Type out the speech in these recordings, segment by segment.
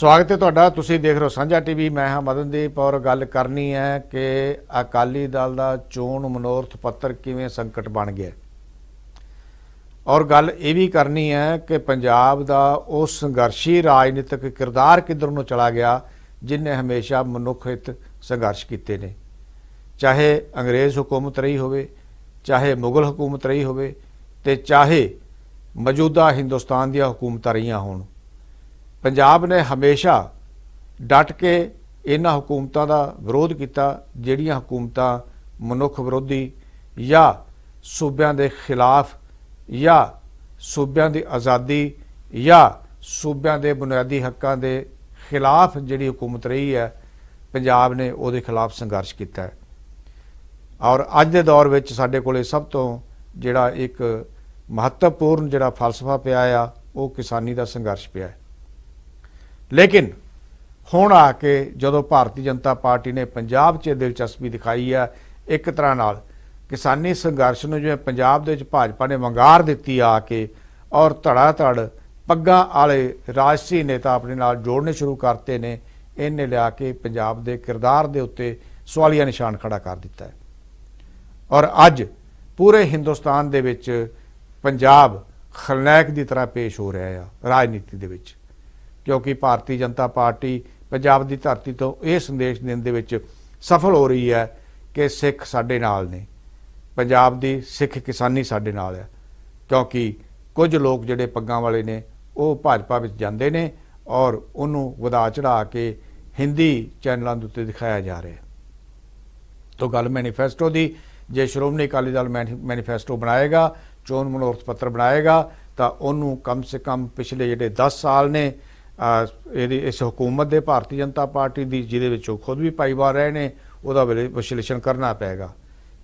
ਸਵਾਗਤ ਹੈ ਤੁਹਾਡਾ। ਤੁਸੀਂ ਦੇਖ ਰਹੇ ਹੋ ਸਾਂਝਾ ਟੀਵੀ। ਮੈਂ ਹਾਂ ਮਦਨਦੀਪ ਔਰ ਗੱਲ ਕਰਨੀ ਹੈ ਕਿ ਅਕਾਲੀ ਦਲ ਦਾ ਚੋਣ ਮਨੋਰਥ ਪੱਤਰ ਕਿਵੇਂ ਸੰਕਟ ਬਣ ਗਿਆ ਔਰ ਗੱਲ ਇਹ ਵੀ ਕਰਨੀ ਹੈ ਕਿ ਪੰਜਾਬ ਦਾ ਉਹ ਸੰਘਰਸ਼ੀ ਰਾਜਨੀਤਿਕ ਕਿਰਦਾਰ ਕਿੱਧਰ ਨੂੰ ਚਲਾ ਗਿਆ ਜਿਨੇ ਹਮੇਸ਼ਾ ਮਨੁੱਖ ਹਿੱਤ ਸੰਘਰਸ਼ ਕੀਤੇ ਨੇ। ਚਾਹੇ ਅੰਗਰੇਜ਼ ਹਕੂਮਤ ਰਹੀ ਹੋਵੇ, ਚਾਹੇ ਮੁਗਲ ਹਕੂਮਤ ਰਹੀ ਹੋਵੇ ਤੇ ਚਾਹੇ ਮੌਜੂਦਾ ਹਿੰਦੁਸਤਾਨ ਦੀਆਂ ਹਕੂਮਤਾਂ ਰਹੀਆਂ ਹੋਣ। ਪੰਜਾਬ ਨੇ ਹਮੇਸ਼ਾ ਡਟ ਕੇ ਇਹਨਾਂ ਹਕੂਮਤਾਂ ਦਾ ਵਿਰੋਧ ਕੀਤਾ, ਜਿਹੜੀਆਂ ਹਕੂਮਤਾਂ ਮਨੁੱਖ ਵਿਰੋਧੀ ਜਾਂ ਸੂਬਿਆਂ ਦੇ ਖਿਲਾਫ ਜਾਂ ਸੂਬਿਆਂ ਦੀ ਆਜ਼ਾਦੀ ਜਾਂ ਸੂਬਿਆਂ ਦੇ ਬੁਨਿਆਦੀ ਹੱਕਾਂ ਦੇ ਖਿਲਾਫ ਜਿਹੜੀ ਹਕੂਮਤ ਰਹੀ ਹੈ, ਪੰਜਾਬ ਨੇ ਉਹਦੇ ਖਿਲਾਫ ਸੰਘਰਸ਼ ਕੀਤਾ ਹੈ। ਔਰ ਅੱਜ ਦੇ ਦੌਰ ਵਿੱਚ ਸਾਡੇ ਕੋਲੇ ਸਭ ਤੋਂ ਜਿਹੜਾ ਇੱਕ ਮਹੱਤਵਪੂਰਨ ਜਿਹੜਾ ਫਲਸਫਾ ਪਿਆ ਆ, ਉਹ ਕਿਸਾਨੀ ਦਾ ਸੰਘਰਸ਼ ਪਿਆ ਹੈ। ਲੇਕਿਨ ਹੁਣ ਆ ਕੇ ਜਦੋਂ ਭਾਰਤੀ ਜਨਤਾ ਪਾਰਟੀ ਨੇ ਪੰਜਾਬ 'ਚ ਦਿਲਚਸਪੀ ਦਿਖਾਈ ਆ, ਇੱਕ ਤਰ੍ਹਾਂ ਨਾਲ ਕਿਸਾਨੀ ਸੰਘਰਸ਼ ਨੂੰ ਜਿਵੇਂ ਪੰਜਾਬ ਦੇ ਵਿੱਚ ਭਾਜਪਾ ਨੇ ਵੰਗਾਰ ਦਿੱਤੀ ਆ ਕੇ ਔਰ ਧੜਾ ਧੜ ਪੱਗਾਂ ਵਾਲੇ ਰਾਜਸੀ ਨੇਤਾ ਆਪਣੇ ਨਾਲ ਜੋੜਨੇ ਸ਼ੁਰੂ ਕਰਤੇ ਨੇ, ਇਹਨੇ ਲਿਆ ਕੇ ਪੰਜਾਬ ਦੇ ਕਿਰਦਾਰ ਦੇ ਉੱਤੇ ਸਵਾਲੀਆ ਨਿਸ਼ਾਨ ਖੜਾ ਕਰ ਦਿੱਤਾ ਹੈ। ਔਰ ਅੱਜ ਪੂਰੇ ਹਿੰਦੁਸਤਾਨ ਦੇ ਵਿੱਚ ਪੰਜਾਬ ਖਲਨਾਇਕ ਦੀ ਤਰ੍ਹਾਂ ਪੇਸ਼ ਹੋ ਰਿਹਾ ਆ, ਰਾਜਨੀਤੀ ਦੇ ਵਿੱਚ। ਕਿਉਂਕਿ ਭਾਰਤੀ ਜਨਤਾ ਪਾਰਟੀ ਪੰਜਾਬ ਦੀ ਧਰਤੀ ਤੋਂ ਇਹ ਸੰਦੇਸ਼ ਦੇਣ ਦੇ ਵਿੱਚ ਸਫਲ ਹੋ ਰਹੀ ਹੈ ਕਿ ਸਿੱਖ ਸਾਡੇ ਨਾਲ ਨੇ। ਪੰਜਾਬ ਦੀ ਸਿੱਖ ਕਿਸਾਨੀ ਸਾਡੇ ਨਾਲ ਹੈ, ਕਿਉਂਕਿ ਕੁਝ ਲੋਕ ਜਿਹੜੇ ਪੱਗਾਂ ਵਾਲੇ ਨੇ, ਉਹ ਭਾਜਪਾ ਵਿੱਚ ਜਾਂਦੇ ਨੇ ਔਰ ਉਹਨੂੰ ਵਧਾ ਚੜਾ ਕੇ ਹਿੰਦੀ ਚੈਨਲਾਂ ਦੇ ਉੱਤੇ ਦਿਖਾਇਆ ਜਾ ਰਿਹਾ ਹੈ। ਤੋਂ ਗੱਲ ਮੈਨੀਫੈਸਟੋ ਦੀ, ਜੇ ਸ਼੍ਰੋਮਣੀ ਅਕਾਲੀ ਦਲ ਮੈਨੀ- ਮੈਨੀਫੈਸਟੋ ਬਣਾਏਗਾ, ਚੋਣ ਮਨੋਰਥ ਪੱਤਰ ਬਣਾਏਗਾ, ਤਾਂ ਉਹਨੂੰ ਕਮ ਸੇ ਕਮ ਪਿਛਲੇ ਜਿਹੜੇ 10 ਸਾਲ ਨੇ ਇਹਦੀ, ਇਸ ਹਕੂਮਤ ਦੇ ਭਾਰਤੀ ਜਨਤਾ ਪਾਰਟੀ ਦੀ, ਜਿਹਦੇ ਵਿੱਚ ਉਹ ਖੁਦ ਵੀ ਪਾਈਵਾਰ ਰਹੇ ਨੇ, ਉਹਦਾ ਵਿਲੇ- ਵਿਸ਼ਲੇਸ਼ਣ ਕਰਨਾ ਪਏਗਾ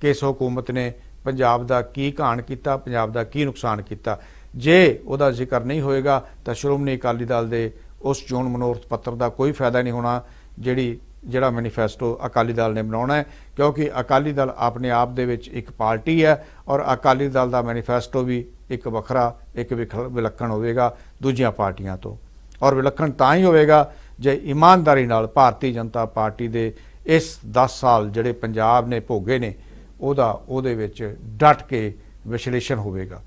ਕਿ ਇਸ ਹਕੂਮਤ ਨੇ ਪੰਜਾਬ ਦਾ ਕੀ ਘਾਣ ਕੀਤਾ, ਪੰਜਾਬ ਦਾ ਕੀ ਨੁਕਸਾਨ ਕੀਤਾ। ਜੇ ਉਹਦਾ ਜ਼ਿਕਰ ਨਹੀਂ ਹੋਏਗਾ, ਤਾਂ ਸ਼੍ਰੋਮਣੀ ਅਕਾਲੀ ਦਲ ਦੇ ਉਸ ਚੋਣ ਮਨੋਰਥ ਪੱਤਰ ਦਾ ਕੋਈ ਫਾਇਦਾ ਨਹੀਂ ਹੋਣਾ, ਜਿਹੜੀ, ਜਿਹੜਾ ਮੈਨੀਫੈਸਟੋ ਅਕਾਲੀ ਦਲ ਨੇ ਬਣਾਉਣਾ ਹੈ, ਕਿਉਂਕਿ ਅਕਾਲੀ ਦਲ ਆਪਣੇ ਆਪ ਦੇ ਵਿੱਚ ਇੱਕ ਪਾਰਟੀ ਹੈ ਔਰ ਅਕਾਲੀ ਦਲ ਦਾ ਮੈਨੀਫੈਸਟੋ ਵੀ ਇੱਕ ਵੱਖਰਾ, ਇੱਕ ਵਿਖ- ਵਿਲੱਖਣ ਹੋਵੇਗਾ ਦੂਜੀਆਂ ਪਾਰਟੀਆਂ ਤੋਂ। ਔਰ ਵਿਲੱਖਣ ਤਾਂ ਹੀ ਹੋਵੇਗਾ ਜੇ ਇਮਾਨਦਾਰੀ ਨਾਲ ਭਾਰਤੀ ਜਨਤਾ ਪਾਰਟੀ ਦੇ ਇਸ 10 ਸਾਲ ਜਿਹੜੇ ਪੰਜਾਬ ਨੇ ਭੋਗੇ ਨੇ, ਉਹਦਾ, ਉਹਦੇ ਵਿੱਚ ਡਟ ਕੇ ਵਿਸ਼ਲੇਸ਼ਣ ਹੋਵੇਗਾ।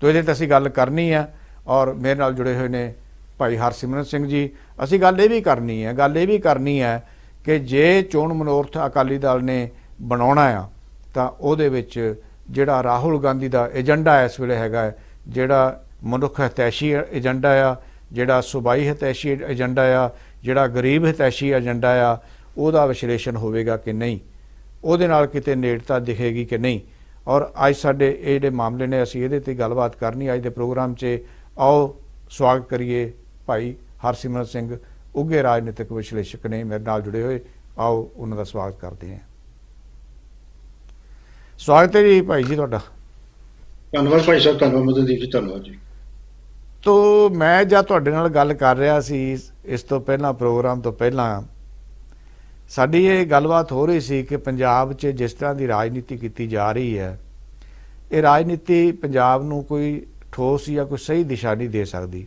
ਤੋ ਇਹਦੇ ਤੇ ਅਸੀਂ ਗੱਲ ਕਰਨੀ ਹੈ ਔਰ ਮੇਰੇ ਨਾਲ ਜੁੜੇ ਹੋਏ ਨੇ ਭਾਈ ਹਰਸਿਮਰਨ ਸਿੰਘ ਜੀ। ਅਸੀਂ ਗੱਲ ਇਹ ਵੀ ਕਰਨੀ ਹੈ ਗੱਲ ਇਹ ਵੀ ਕਰਨੀ ਹੈ ਕਿ ਜੇ ਚੋਣ ਮਨੋਰਥ ਅਕਾਲੀ ਦਲ ਨੇ ਬਣਾਉਣਾ ਆ, ਤਾਂ ਉਹਦੇ ਵਿੱਚ ਜਿਹੜਾ ਰਾਹੁਲ ਗਾਂਧੀ ਦਾ ਏਜੰਡਾ ਇਸ ਵੇਲੇ ਹੈਗਾ ਜਿਹੜਾ ਮਨੁੱਖ ਹਤੈਸ਼ੀ ਏਜੰਡਾ ਆ ਜਿਹੜਾ ਸੁਬਾਈ ਹਿਤੈਸ਼ੀ ਏਜੰਡਾ ਆ, ਜਿਹੜਾ ਗਰੀਬ ਹਿਤੈਸ਼ੀ ਏਜੰਡਾ ਆ, ਉਹਦਾ ਵਿਸ਼ਲੇਸ਼ਣ ਹੋਵੇਗਾ ਕਿ ਨਹੀਂ? ਉਹਦੇ ਨਾਲ ਕਿਤੇ ਨੇੜਤਾ ਦਿਖੇਗੀ ਕਿ ਨਹੀਂ? ਔਰ ਅੱਜ ਸਾਡੇ ਇਹ ਜਿਹੜੇ ਮਾਮਲੇ ਨੇ, ਅਸੀਂ ਇਹਦੇ ਤੇ ਗੱਲਬਾਤ ਕਰਨੀ, ਅੱਜ ਦੇ ਪ੍ਰੋਗਰਾਮ 'ਚ ਆਓ, ਸਵਾਗਤ ਕਰੀਏ ਭਾਈ ਹਰਸਿਮਰਨ ਸਿੰਘ, ਉੱਘੇ ਰਾਜਨੀਤਿਕ ਵਿਸ਼ਲੇਸ਼ਕ ਨੇ ਮੇਰੇ ਨਾਲ ਜੁੜੇ ਹੋਏ। ਆਓ, ਉਹਨਾਂ ਦਾ ਸਵਾਗਤ ਕਰਦੇ ਹਾਂ। ਸਵਾਗਤ ਹੈ ਜੀ ਭਾਈ ਜੀ ਤੁਹਾਡਾ। ਧੰਨਵਾਦ ਭਾਈ ਸਾਹਿਬ, ਧੰਨਵਾਦ ਮਦਨਦੀਪ ਜੀ, ਧੰਨਵਾਦ ਜੀ। ਤੋ ਮੈਂ ਜਾਂ ਤੁਹਾਡੇ ਨਾਲ ਗੱਲ ਕਰ ਰਿਹਾ ਸੀ ਇਸ ਤੋਂ ਪਹਿਲਾਂ, ਪ੍ਰੋਗਰਾਮ ਤੋਂ ਪਹਿਲਾਂ, ਸਾਡੀ ਇਹ ਗੱਲਬਾਤ ਹੋ ਰਹੀ ਸੀ ਕਿ ਪੰਜਾਬ 'ਚ ਜਿਸ ਤਰ੍ਹਾਂ ਦੀ ਰਾਜਨੀਤੀ ਕੀਤੀ ਜਾ ਰਹੀ ਹੈ, ਇਹ ਰਾਜਨੀਤੀ ਪੰਜਾਬ ਨੂੰ ਕੋਈ ਠੋਸ ਜਾਂ ਕੋਈ ਸਹੀ ਦਿਸ਼ਾ ਨਹੀਂ ਦੇ ਸਕਦੀ।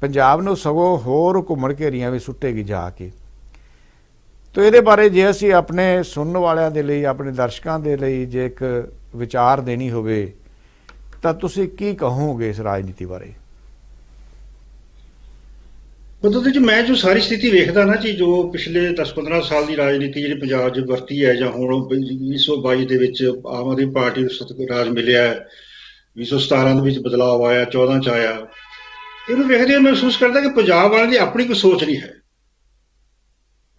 ਪੰਜਾਬ ਨੂੰ ਸਗੋਂ ਹੋਰ ਘੁੰਮਣ ਘੇਰੀਆਂ ਵੀ ਸੁੱਟੇਗੀ ਜਾ ਕੇ। ਤੋ ਇਹਦੇ ਬਾਰੇ ਜੇ ਅਸੀਂ ਆਪਣੇ ਸੁਣਨ ਵਾਲਿਆਂ ਦੇ ਲਈ, ਆਪਣੇ ਦਰਸ਼ਕਾਂ ਦੇ ਲਈ ਜੇ ਇੱਕ ਵਿਚਾਰ ਦੇਣੀ ਹੋਵੇ ਤਾਂ ਤੁਸੀਂ ਕੀ ਕਹੋਗੇ ਇਸ ਰਾਜਨੀਤੀ ਬਾਰੇ? ਮਦਨਦੀਪ ਜੀ ਮੈਂ ਜੋ ਸਾਰੀ ਸਥਿਤੀ ਵੇਖਦਾ ਨਾ ਜੀ, ਜੋ ਪਿਛਲੇ 10-15 ਸਾਲ ਦੀ ਰਾਜਨੀਤੀ ਜਿਹੜੀ ਪੰਜਾਬ 'ਚ ਵਰਤੀ ਹੈ ਜਾਂ ਹੁਣ 2022 ਦੇ ਵਿੱਚ ਆਮ ਆਦਮੀ ਪਾਰਟੀ ਨੂੰ ਸਤ- ਰਾਜ ਮਿਲਿਆ ਹੈ 2017 ਦੇ ਵਿੱਚ ਬਦਲਾਅ ਆਇਆ 14 ਚ ਆਇਆ, ਇਹਨੂੰ ਵੇਖਦੇ ਹੋਏ ਮਹਿਸੂਸ ਕਰਦਾ ਕਿ ਪੰਜਾਬ ਵਾਲਿਆਂ ਦੀ ਆਪਣੀ ਕੋਈ ਸੋਚ ਨਹੀਂ ਹੈ।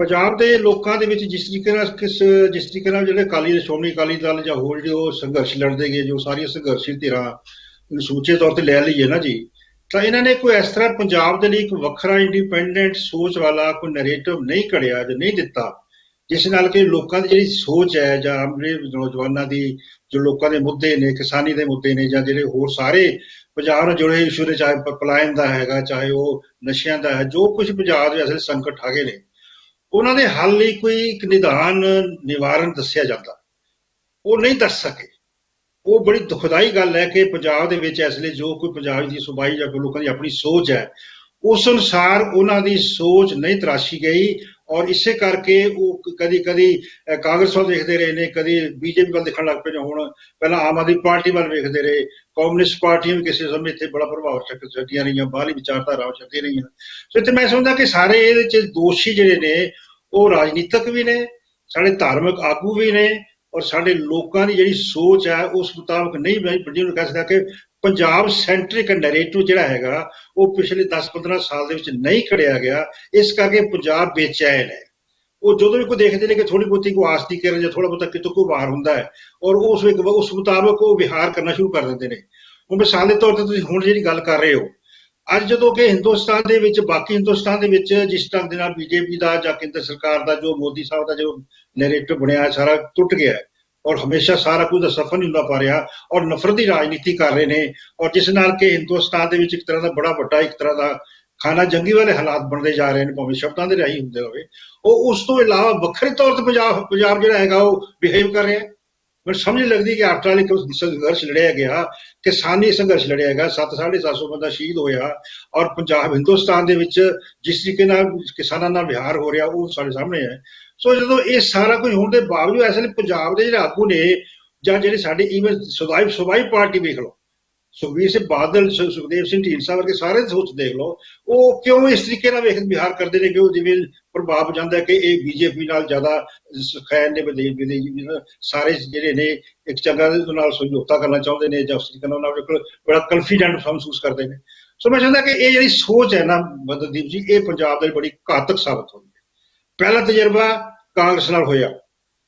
ਪੰਜਾਬ ਦੇ ਲੋਕਾਂ ਦੇ ਵਿੱਚ ਜਿਸ ਤਰੀਕੇ ਨਾਲ ਕਿਸ, ਜਿਸ ਤਰੀਕੇ ਨਾਲ ਜਿਹੜੇ ਅਕਾਲੀ ਸ਼੍ਰੋਮਣੀ ਅਕਾਲੀ ਦਲ ਜਾਂ ਹੋਰ ਜੋ ਸੰਘਰਸ਼ ਲੜਦੇ ਗਏ, ਜੋ ਸਾਰੀਆਂ ਸੰਘਰਸ਼ੀ ਧਿਰਾਂ ਨੂੰ ਸਮੁੱਚੇ ਤੌਰ ਤੇ ਲੈ ਲਈਏ ਨਾ ਜੀ, ਤਾਂ ਇਹਨਾਂ ਨੇ ਕੋਈ ਇਸ ਤਰ੍ਹਾਂ ਪੰਜਾਬ ਦੇ ਲਈ ਇੱਕ ਵੱਖਰਾ ਇੰਡੀਪੈਂਡੈਂਟ ਸੋਚ ਵਾਲਾ ਕੋਈ ਨੈਰੇਟਿਵ ਨਹੀਂ ਘੜਿਆ ਜਾਂ ਨਹੀਂ ਦਿੱਤਾ, ਜਿਸ ਨਾਲ ਕਿ ਲੋਕਾਂ ਦੀ ਜਿਹੜੀ ਸੋਚ ਹੈ ਜਾਂ ਆਪਣੇ ਨੌਜਵਾਨਾਂ ਦੀ ਜੋ ਲੋਕਾਂ ਦੇ ਮੁੱਦੇ ਨੇ, ਕਿਸਾਨੀ ਦੇ ਮੁੱਦੇ ਨੇ ਜਾਂ ਜਿਹੜੇ ਹੋਰ ਸਾਰੇ ਪੰਜਾਬ ਨਾਲ ਜੁੜੇ ਇਸ਼ੂ ਨੇ, ਚਾਹੇ ਪਲਾਇਨ ਦਾ ਹੈਗਾ, ਚਾਹੇ ਉਹ ਨਸ਼ਿਆਂ ਦਾ ਹੈ, ਜੋ ਕੁਝ ਪੰਜਾਬ ਦੇ ਅਸਲ ਸੰਕਟ ਹੈਗੇ ਨੇ ਉਹਨਾਂ ਦੇ ਹੱਲ ਲਈ ਕੋਈ ਇੱਕ ਨਿਦਾਨ, ਨਿਵਾਰਨ ਦੱਸਿਆ ਜਾਂਦਾ। ਉਹ ਨਹੀਂ ਦੱਸ ਸਕੇ। ਉਹ ਬੜੀ ਦੁਖਦਾਈ ਗੱਲ ਹੈ ਕਿ ਪੰਜਾਬ ਦੇ ਵਿੱਚ ਇਸ ਲਈ ਜੋ ਕੋਈ ਪੰਜਾਬ ਦੀ ਸੁਬਾਈ ਜਾਂ ਕੋਈ ਲੋਕਾਂ ਦੀ ਆਪਣੀ ਸੋਚ ਹੈ, ਉਸ ਅਨੁਸਾਰ ਉਹਨਾਂ ਦੀ ਸੋਚ ਨਹੀਂ ਤਰਾਸ਼ੀ ਗਈ। ਔਰ ਇਸੇ ਕਰਕੇ ਉਹ ਕਦੀ ਕਦੀ ਕਾਂਗਰਸ ਵੱਲ ਦੇਖਦੇ ਰਹੇ ਨੇ, ਕਦੀ ਬੀਜੇਪੀ ਵੱਲ ਦੇਖਣ ਲੱਗ ਪਏ ਨੇ। ਹੁਣ ਪਹਿਲਾਂ ਆਮ ਆਦਮੀ ਪਾਰਟੀ ਵੱਲ ਵੇਖਦੇ ਰਹੇ। ਕਮਿਊਨਿਸਟ ਪਾਰਟੀਆਂ ਵੀ ਕਿਸੇ ਸਮੇਂ ਇੱਥੇ ਬੜਾ ਪ੍ਰਭਾਵ ਚੱਕ ਚੱਕੀਆਂ ਰਹੀਆਂ ਬਾਹਰੀ ਵਿਚਾਰਧਾਰਾਵਾਂ ਛੱਡੀਆਂ ਰਹੀਆਂ। ਸੋ ਇੱਥੇ ਮੈਂ ਸਮਝਦਾ ਕਿ ਸਾਰੇ ਇਹਦੇ ਚ ਦੋਸ਼ੀ ਜਿਹੜੇ ਨੇ, ਉਹ ਰਾਜਨੀਤਿਕ ਵੀ ਨੇ, ਸਾਡੇ ਧਾਰਮਿਕ ਆਗੂ ਵੀ ਨੇ, ਔਰ ਸਾਡੇ ਲੋਕਾਂ ਦੀ ਜਿਹੜੀ ਸੋਚ ਹੈ, ਉਸ ਮੁਤਾਬਕ ਨਹੀਂ ਮੈਂ ਜਿਹਨੂੰ ਕਹਿ ਸਕਦਾ ਕਿ ਪੰਜਾਬ ਸੈਂਟਰਿਕ ਨੈਰੇਟਿਵ ਜਿਹੜਾ ਹੈਗਾ, ਉਹ ਪਿਛਲੇ 10-15 ਸਾਲ ਦੇ ਵਿੱਚ ਨਹੀਂ ਖੜਿਆ ਗਿਆ। ਇਸ ਕਰਕੇ ਪੰਜਾਬ ਬੇਚੈਨ ਹੈ। ਉਹ ਜਦੋਂ ਵੀ ਕੋਈ ਦੇਖਦੇ ਨੇ ਕਿ ਥੋੜੀ ਬਹੁਤੀ ਕੋਈ ਆਸਤੀ ਕਰਨ ਜਾਂ ਥੋੜਾ ਬਹੁਤਾ ਕਿਤੋਂ ਕੋਈ ਬਾਹਰ ਹੁੰਦਾ ਹੈ, ਔਰ ਉਸ ਵਿੱਚ ਉਸ ਮੁਤਾਬਕ ਉਹ ਵਿਹਾਰ ਕਰਨਾ ਸ਼ੁਰੂ ਕਰ ਦਿੰਦੇ ਨੇ। ਉਹ ਮਿਸਾਲ ਦੇ ਤੌਰ ਤੇ ਤੁਸੀਂ ਹੁਣ ਜਿਹੜੀ ਗੱਲ ਕਰ ਰਹੇ ਹੋ, ਅੱਜ ਜਦੋਂ ਕਿ ਹਿੰਦੁਸਤਾਨ ਦੇ ਵਿੱਚ, ਬਾਕੀ ਹਿੰਦੁਸਤਾਨ ਦੇ ਵਿੱਚ ਜਿਸ ਤਰ੍ਹਾਂ ਦੇ ਨਾਲ ਬੀਜੇਪੀ ਦਾ ਜਾਂ ਕੇਂਦਰ ਸਰਕਾਰ ਦਾ, ਜੋ ਮੋਦੀ ਸਾਹਿਬ ਦਾ ਜੋ ਨੈਰੇਟਿਵ ਬਣਿਆ ਸਾਰਾ ਟੁੱਟ ਗਿਆ ਹੈ। ਔਰ ਹਮੇਸ਼ਾ ਸਾਰਾ ਕੁਝ ਦਾ ਸਫਲ ਨਹੀਂ ਹੁੰਦਾ ਪਾ ਰਿਹਾ ਔਰ ਨਫ਼ਰਤ ਦੀ ਰਾਜਨੀਤੀ ਕਰ ਰਹੇ ਨੇ ਔਰ ਜਿਸ ਨਾਲ ਕਿ ਹਿੰਦੁਸਤਾਨ ਦੇ ਵਿੱਚ ਇੱਕ ਤਰ੍ਹਾਂ ਦਾ ਬੜਾ ਵੱਡਾ ਇੱਕ ਤਰ੍ਹਾਂ ਦਾ ਖਾਨਾ ਜੰਗੀ ਵਾਲੇ ਹਾਲਾਤ ਬਣਦੇ ਜਾ ਰਹੇ ਨੇ, ਭਾਵੇਂ ਸ਼ਬਦਾਂ ਦੇ ਰਾਹੀਂ ਹੁੰਦੇ ਹੋਵੇ, ਉਹ ਉਸ ਤੋਂ ਇਲਾਵਾ ਵੱਖਰੇ ਤੌਰ ਤੇ ਪੰਜਾਬ ਪੰਜਾਬ ਜਿਹੜਾ ਹੈਗਾ ਉਹ ਬਿਹੇਵ ਕਰ ਰਿਹਾ ਮੈਨੂੰ ਸਮਝ ਲੱਗਦੀ ਕਿ ਆਫਟਰ ਵਾਲੀ ਸੰਘਰਸ਼ ਲੜਿਆ ਗਿਆ ਕਿਸਾਨੀ ਸੰਘਰਸ਼ ਲੜਿਆ ਗਿਆ 7 750 ਬੰਦਾ ਸ਼ਹੀਦ ਹੋਇਆ ਔਰ ਪੰਜਾਬ, ਹਿੰਦੁਸਤਾਨ ਦੇ ਵਿੱਚ ਜਿਸ ਤਰੀਕੇ ਨਾਲ ਕਿਸਾਨਾਂ ਨਾਲ ਵਿਹਾਰ ਹੋ ਰਿਹਾ, ਉਹ ਸਾਡੇ ਸਾਹਮਣੇ ਹੈ। ਸੋ ਜਦੋਂ ਇਹ ਸਾਰਾ ਕੁਝ ਹੋਣ ਦੇ ਬਾਵਜੂਦ ਅਸਲ ਪੰਜਾਬ ਦੇ ਜਿਹੜੇ ਆਗੂ ਨੇ ਜਾਂ ਜਿਹੜੇ ਸਾਡੇ ਈਵਨ ਸੁਭਾਈ ਸੁਭਾਈ ਪਾਰਟੀ ਵੇਖ ਲਓ, ਸੁਖਬੀਰ ਸਿੰਘ ਬਾਦਲ ਸੁਖਦੇਵ ਸਿੰਘ ਢੀਂਡਸਾ ਵਰਗੇ ਸਾਰੇ ਸੋਚ ਦੇਖ ਲਓ, ਉਹ ਕਿਉਂ ਇਸ ਤਰੀਕੇ ਨਾਲ ਵੇਖ, ਵਿਹਾਰ ਕਰਦੇ ਨੇ ਕਿ ਉਹ ਜਿਵੇਂ ਪ੍ਰਭਾਵ ਜਾਂਦਾ ਕਿ ਇਹ ਬੀਜੇਪੀ ਨਾਲ ਜ਼ਿਆਦਾ ਖੈਰ ਨੇ ਵਿਦੇਸ਼ ਵਿਦੇਸ਼ ਸਾਰੇ ਜਿਹੜੇ ਨੇ ਇੱਕ ਚੰਗਾ ਦੇ ਨਾਲ ਸਮਝੌਤਾ ਕਰਨਾ ਚਾਹੁੰਦੇ ਨੇ ਜਾਂ ਉਸ ਤਰੀਕੇ ਨਾਲ ਉਹਨਾਂ ਕੋਲ ਬੜਾ ਕਨਫੀਡੈਂਟ ਮਹਿਸੂਸ ਕਰਦੇ ਨੇ। ਸੋ ਮੈਂ ਚਾਹੁੰਦਾ ਕਿ ਇਹ ਜਿਹੜੀ ਸੋਚ ਹੈ ਨਾ ਬਦਲਦੀਪ ਜੀ, ਇਹ ਪੰਜਾਬ ਦੇ ਲਈ ਬੜੀ ਘਾਤਕ ਸਾਬਤ ਹੋਈ ਹੈ ਪਹਿਲਾ ਤਜਰਬਾ ਕਾਂਗਰਸ ਨਾਲ ਹੋਇਆ,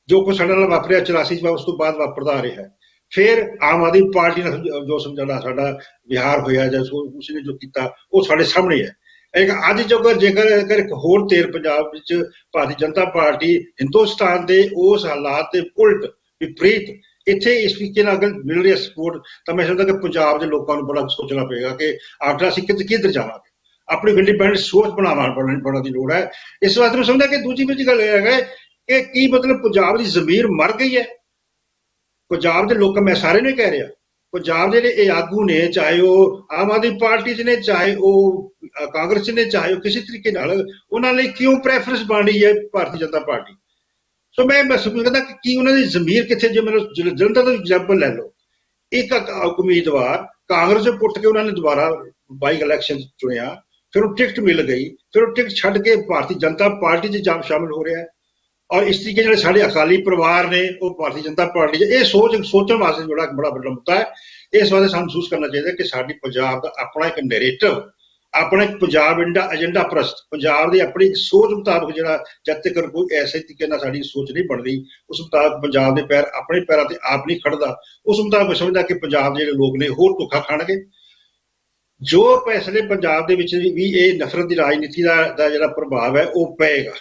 ਜੋ ਕੁਝ ਸਾਡੇ ਨਾਲ ਵਾਪਰਿਆ 84 ਚ ਉਸ ਤੋਂ ਬਾਅਦ ਵਾਪਰਦਾ ਆ ਰਿਹਾ। ਹੈ ਫਿਰ ਆਮ ਆਦਮੀ ਪਾਰਟੀ ਨਾਲ ਜੋ ਸਮਝਣਾ ਸਾਡਾ ਵਿਹਾਰ ਹੋਇਆ ਜਾਂ ਉਸਨੇ ਜੋ ਕੀਤਾ, ਉਹ ਸਾਡੇ ਸਾਹਮਣੇ ਹੈ। ਇੱਕ ਅੱਜ ਜੋਗਰ ਜੇਕਰ ਇੱਕ ਹੋਰ ਤੇਰ ਪੰਜਾਬ ਵਿੱਚ ਭਾਰਤੀ ਜਨਤਾ ਪਾਰਟੀ ਹਿੰਦੁਸਤਾਨ ਦੇ ਉਸ ਹਾਲਾਤ ਦੇ ਉਲਟ ਵਿਪਰੀਤ ਇੱਥੇ ਇਸ ਤਰੀਕੇ ਨਾਲ ਅਗਰ ਮਿਲ ਰਿਹਾ ਸਪੋਰਟ ਤਾਂ ਮੈਂ ਸਮਝਦਾ ਕਿ ਪੰਜਾਬ ਦੇ ਲੋਕਾਂ ਨੂੰ ਬੜਾ ਸੋਚਣਾ ਪਏਗਾ ਕਿ ਆਫਟਰ ਅਸੀਂ ਕਿੱਧਰ ਜਾਵਾਂਗੇ। ਆਪਣੀ ਇੰਡੀਪੈਂਡੈਂਟ ਸੋਚ ਬਣਾਉਣ ਬਣਨ ਦੀ ਲੋੜ ਹੈ। ਇਸ ਵਾਸਤੇ ਮੈਂ ਸਮਝਦਾ ਕਿ ਦੂਜੀ ਵਿੱਚ ਗੱਲ ਇਹ ਹੈਗਾ ਕਿ ਕੀ ਮਤਲਬ ਪੰਜਾਬ ਦੀ ਜ਼ਮੀਰ ਮਰ ਗਈ ਹੈ? ਪੰਜਾਬ ਦੇ ਲੋਕਾਂ ਮੈਂ ਸਾਰੇ ਨੇ ਕਹਿ ਰਿਹਾ। ਪੰਜਾਬ ਦੇ ਜਿਹੜੇ ਇਹ ਆਗੂ ਨੇ, ਚਾਹੇ ਉਹ ਆਮ ਆਦਮੀ ਪਾਰਟੀ 'ਚ ਨੇ, ਚਾਹੇ ਉਹ ਕਾਂਗਰਸ 'ਚ ਨੇ, ਚਾਹੇ ਉਹ ਕਿਸੇ ਤਰੀਕੇ ਨਾਲ, ਉਹਨਾਂ ਲਈ ਕਿਉਂ ਪ੍ਰੈਫਰੈਂਸ ਬਣ ਰਹੀ ਹੈ ਭਾਰਤੀ ਜਨਤਾ ਪਾਰਟੀ? ਸੋ ਮੈਂ ਬਸ ਕਹਿੰਦਾ ਕਿ ਕੀ ਉਹਨਾਂ ਦੀ ਜ਼ਮੀਰ ਕਿੱਥੇ, ਜੇ ਮੈਨੂੰ ਜਲੰਧਰ ਦਾ ਐਗਜ਼ਾਮਪਲ ਲੈ ਲਓ। ਇੱਕ ਉਮੀਦਵਾਰ ਕਾਂਗਰਸ 'ਚ ਪੁੱਟ ਕੇ ਉਹਨਾਂ ਨੇ ਦੁਬਾਰਾ ਬਾਈ ਇਲੈਕਸ਼ਨ ਚੁਣਿਆ। ਫਿਰ ਉਹ ਟਿਕਟ ਮਿਲ ਗਈ, ਫਿਰ ਉਹ ਟਿਕਟ ਛੱਡ ਕੇ ਭਾਰਤੀ ਜਨਤਾ ਪਾਰਟੀ 'ਚ ਜਾਮ ਸ਼ਾਮਿਲ ਹੋ ਰਿਹਾ ਹੈ। ਔਰ ਇਸ ਤਰੀਕੇ ਜਿਹੜੇ ਸਾਡੇ ਅਕਾਲੀ ਪਰਿਵਾਰ ਨੇ ਉਹ ਭਾਰਤੀ ਜਨਤਾ ਪਾਰਟੀ 'ਚ ਇਹ ਸੋਚ, ਸੋਚਣ ਵਾਸਤੇ ਬੜਾ ਬੜਾ ਵੱਡਾ ਮੁੱਦਾ ਹੈ। ਇਸ ਵਾਸਤੇ ਸਾਨੂੰ ਮਹਿਸੂਸ ਕਰਨਾ ਚਾਹੀਦਾ ਕਿ ਸਾਡੀ ਪੰਜਾਬ ਦਾ ਆਪਣਾ ਇੱਕ ਨੈਰੇਟਿਵ ਆਪਣਾ ਇੱਕ ਪੰਜਾਬ ਇੰਡਾ ਏਜੰਡਾ ਪ੍ਰਸਤ, ਪੰਜਾਬ ਦੀ ਆਪਣੀ ਸੋਚ ਮੁਤਾਬਕ ਜਿਹੜਾ ਜਦ ਤੱਕ ਕੋਈ ਐਸੇ ਤਰੀਕੇ ਨਾਲ ਸਾਡੀ ਸੋਚ ਨਹੀਂ ਬਣਦੀ, ਉਸ ਮੁਤਾਬਕ ਪੰਜਾਬ ਦੇ ਪੈਰ ਆਪਣੇ ਪੈਰਾਂ ਤੇ ਆਪ ਨਹੀਂ ਖੜਦਾ ਉਸ ਮੁਤਾਬਕ ਸਮਝਦਾ ਕਿ ਪੰਜਾਬ ਦੇ ਜਿਹੜੇ ਲੋਕ ਨੇ ਹੋਰ ਧੋਖਾ ਖਾਣਗੇ। ਜੋ ਫੈਸਲੇ ਪੰਜਾਬ ਦੇ ਵਿੱਚ ਵੀ ਇਹ ਨਫ਼ਰਤ ਦੀ ਰਾਜਨੀਤੀ ਦਾ ਜਿਹੜਾ ਪ੍ਰਭਾਵ ਹੈ, ਉਹ ਪਏਗਾ।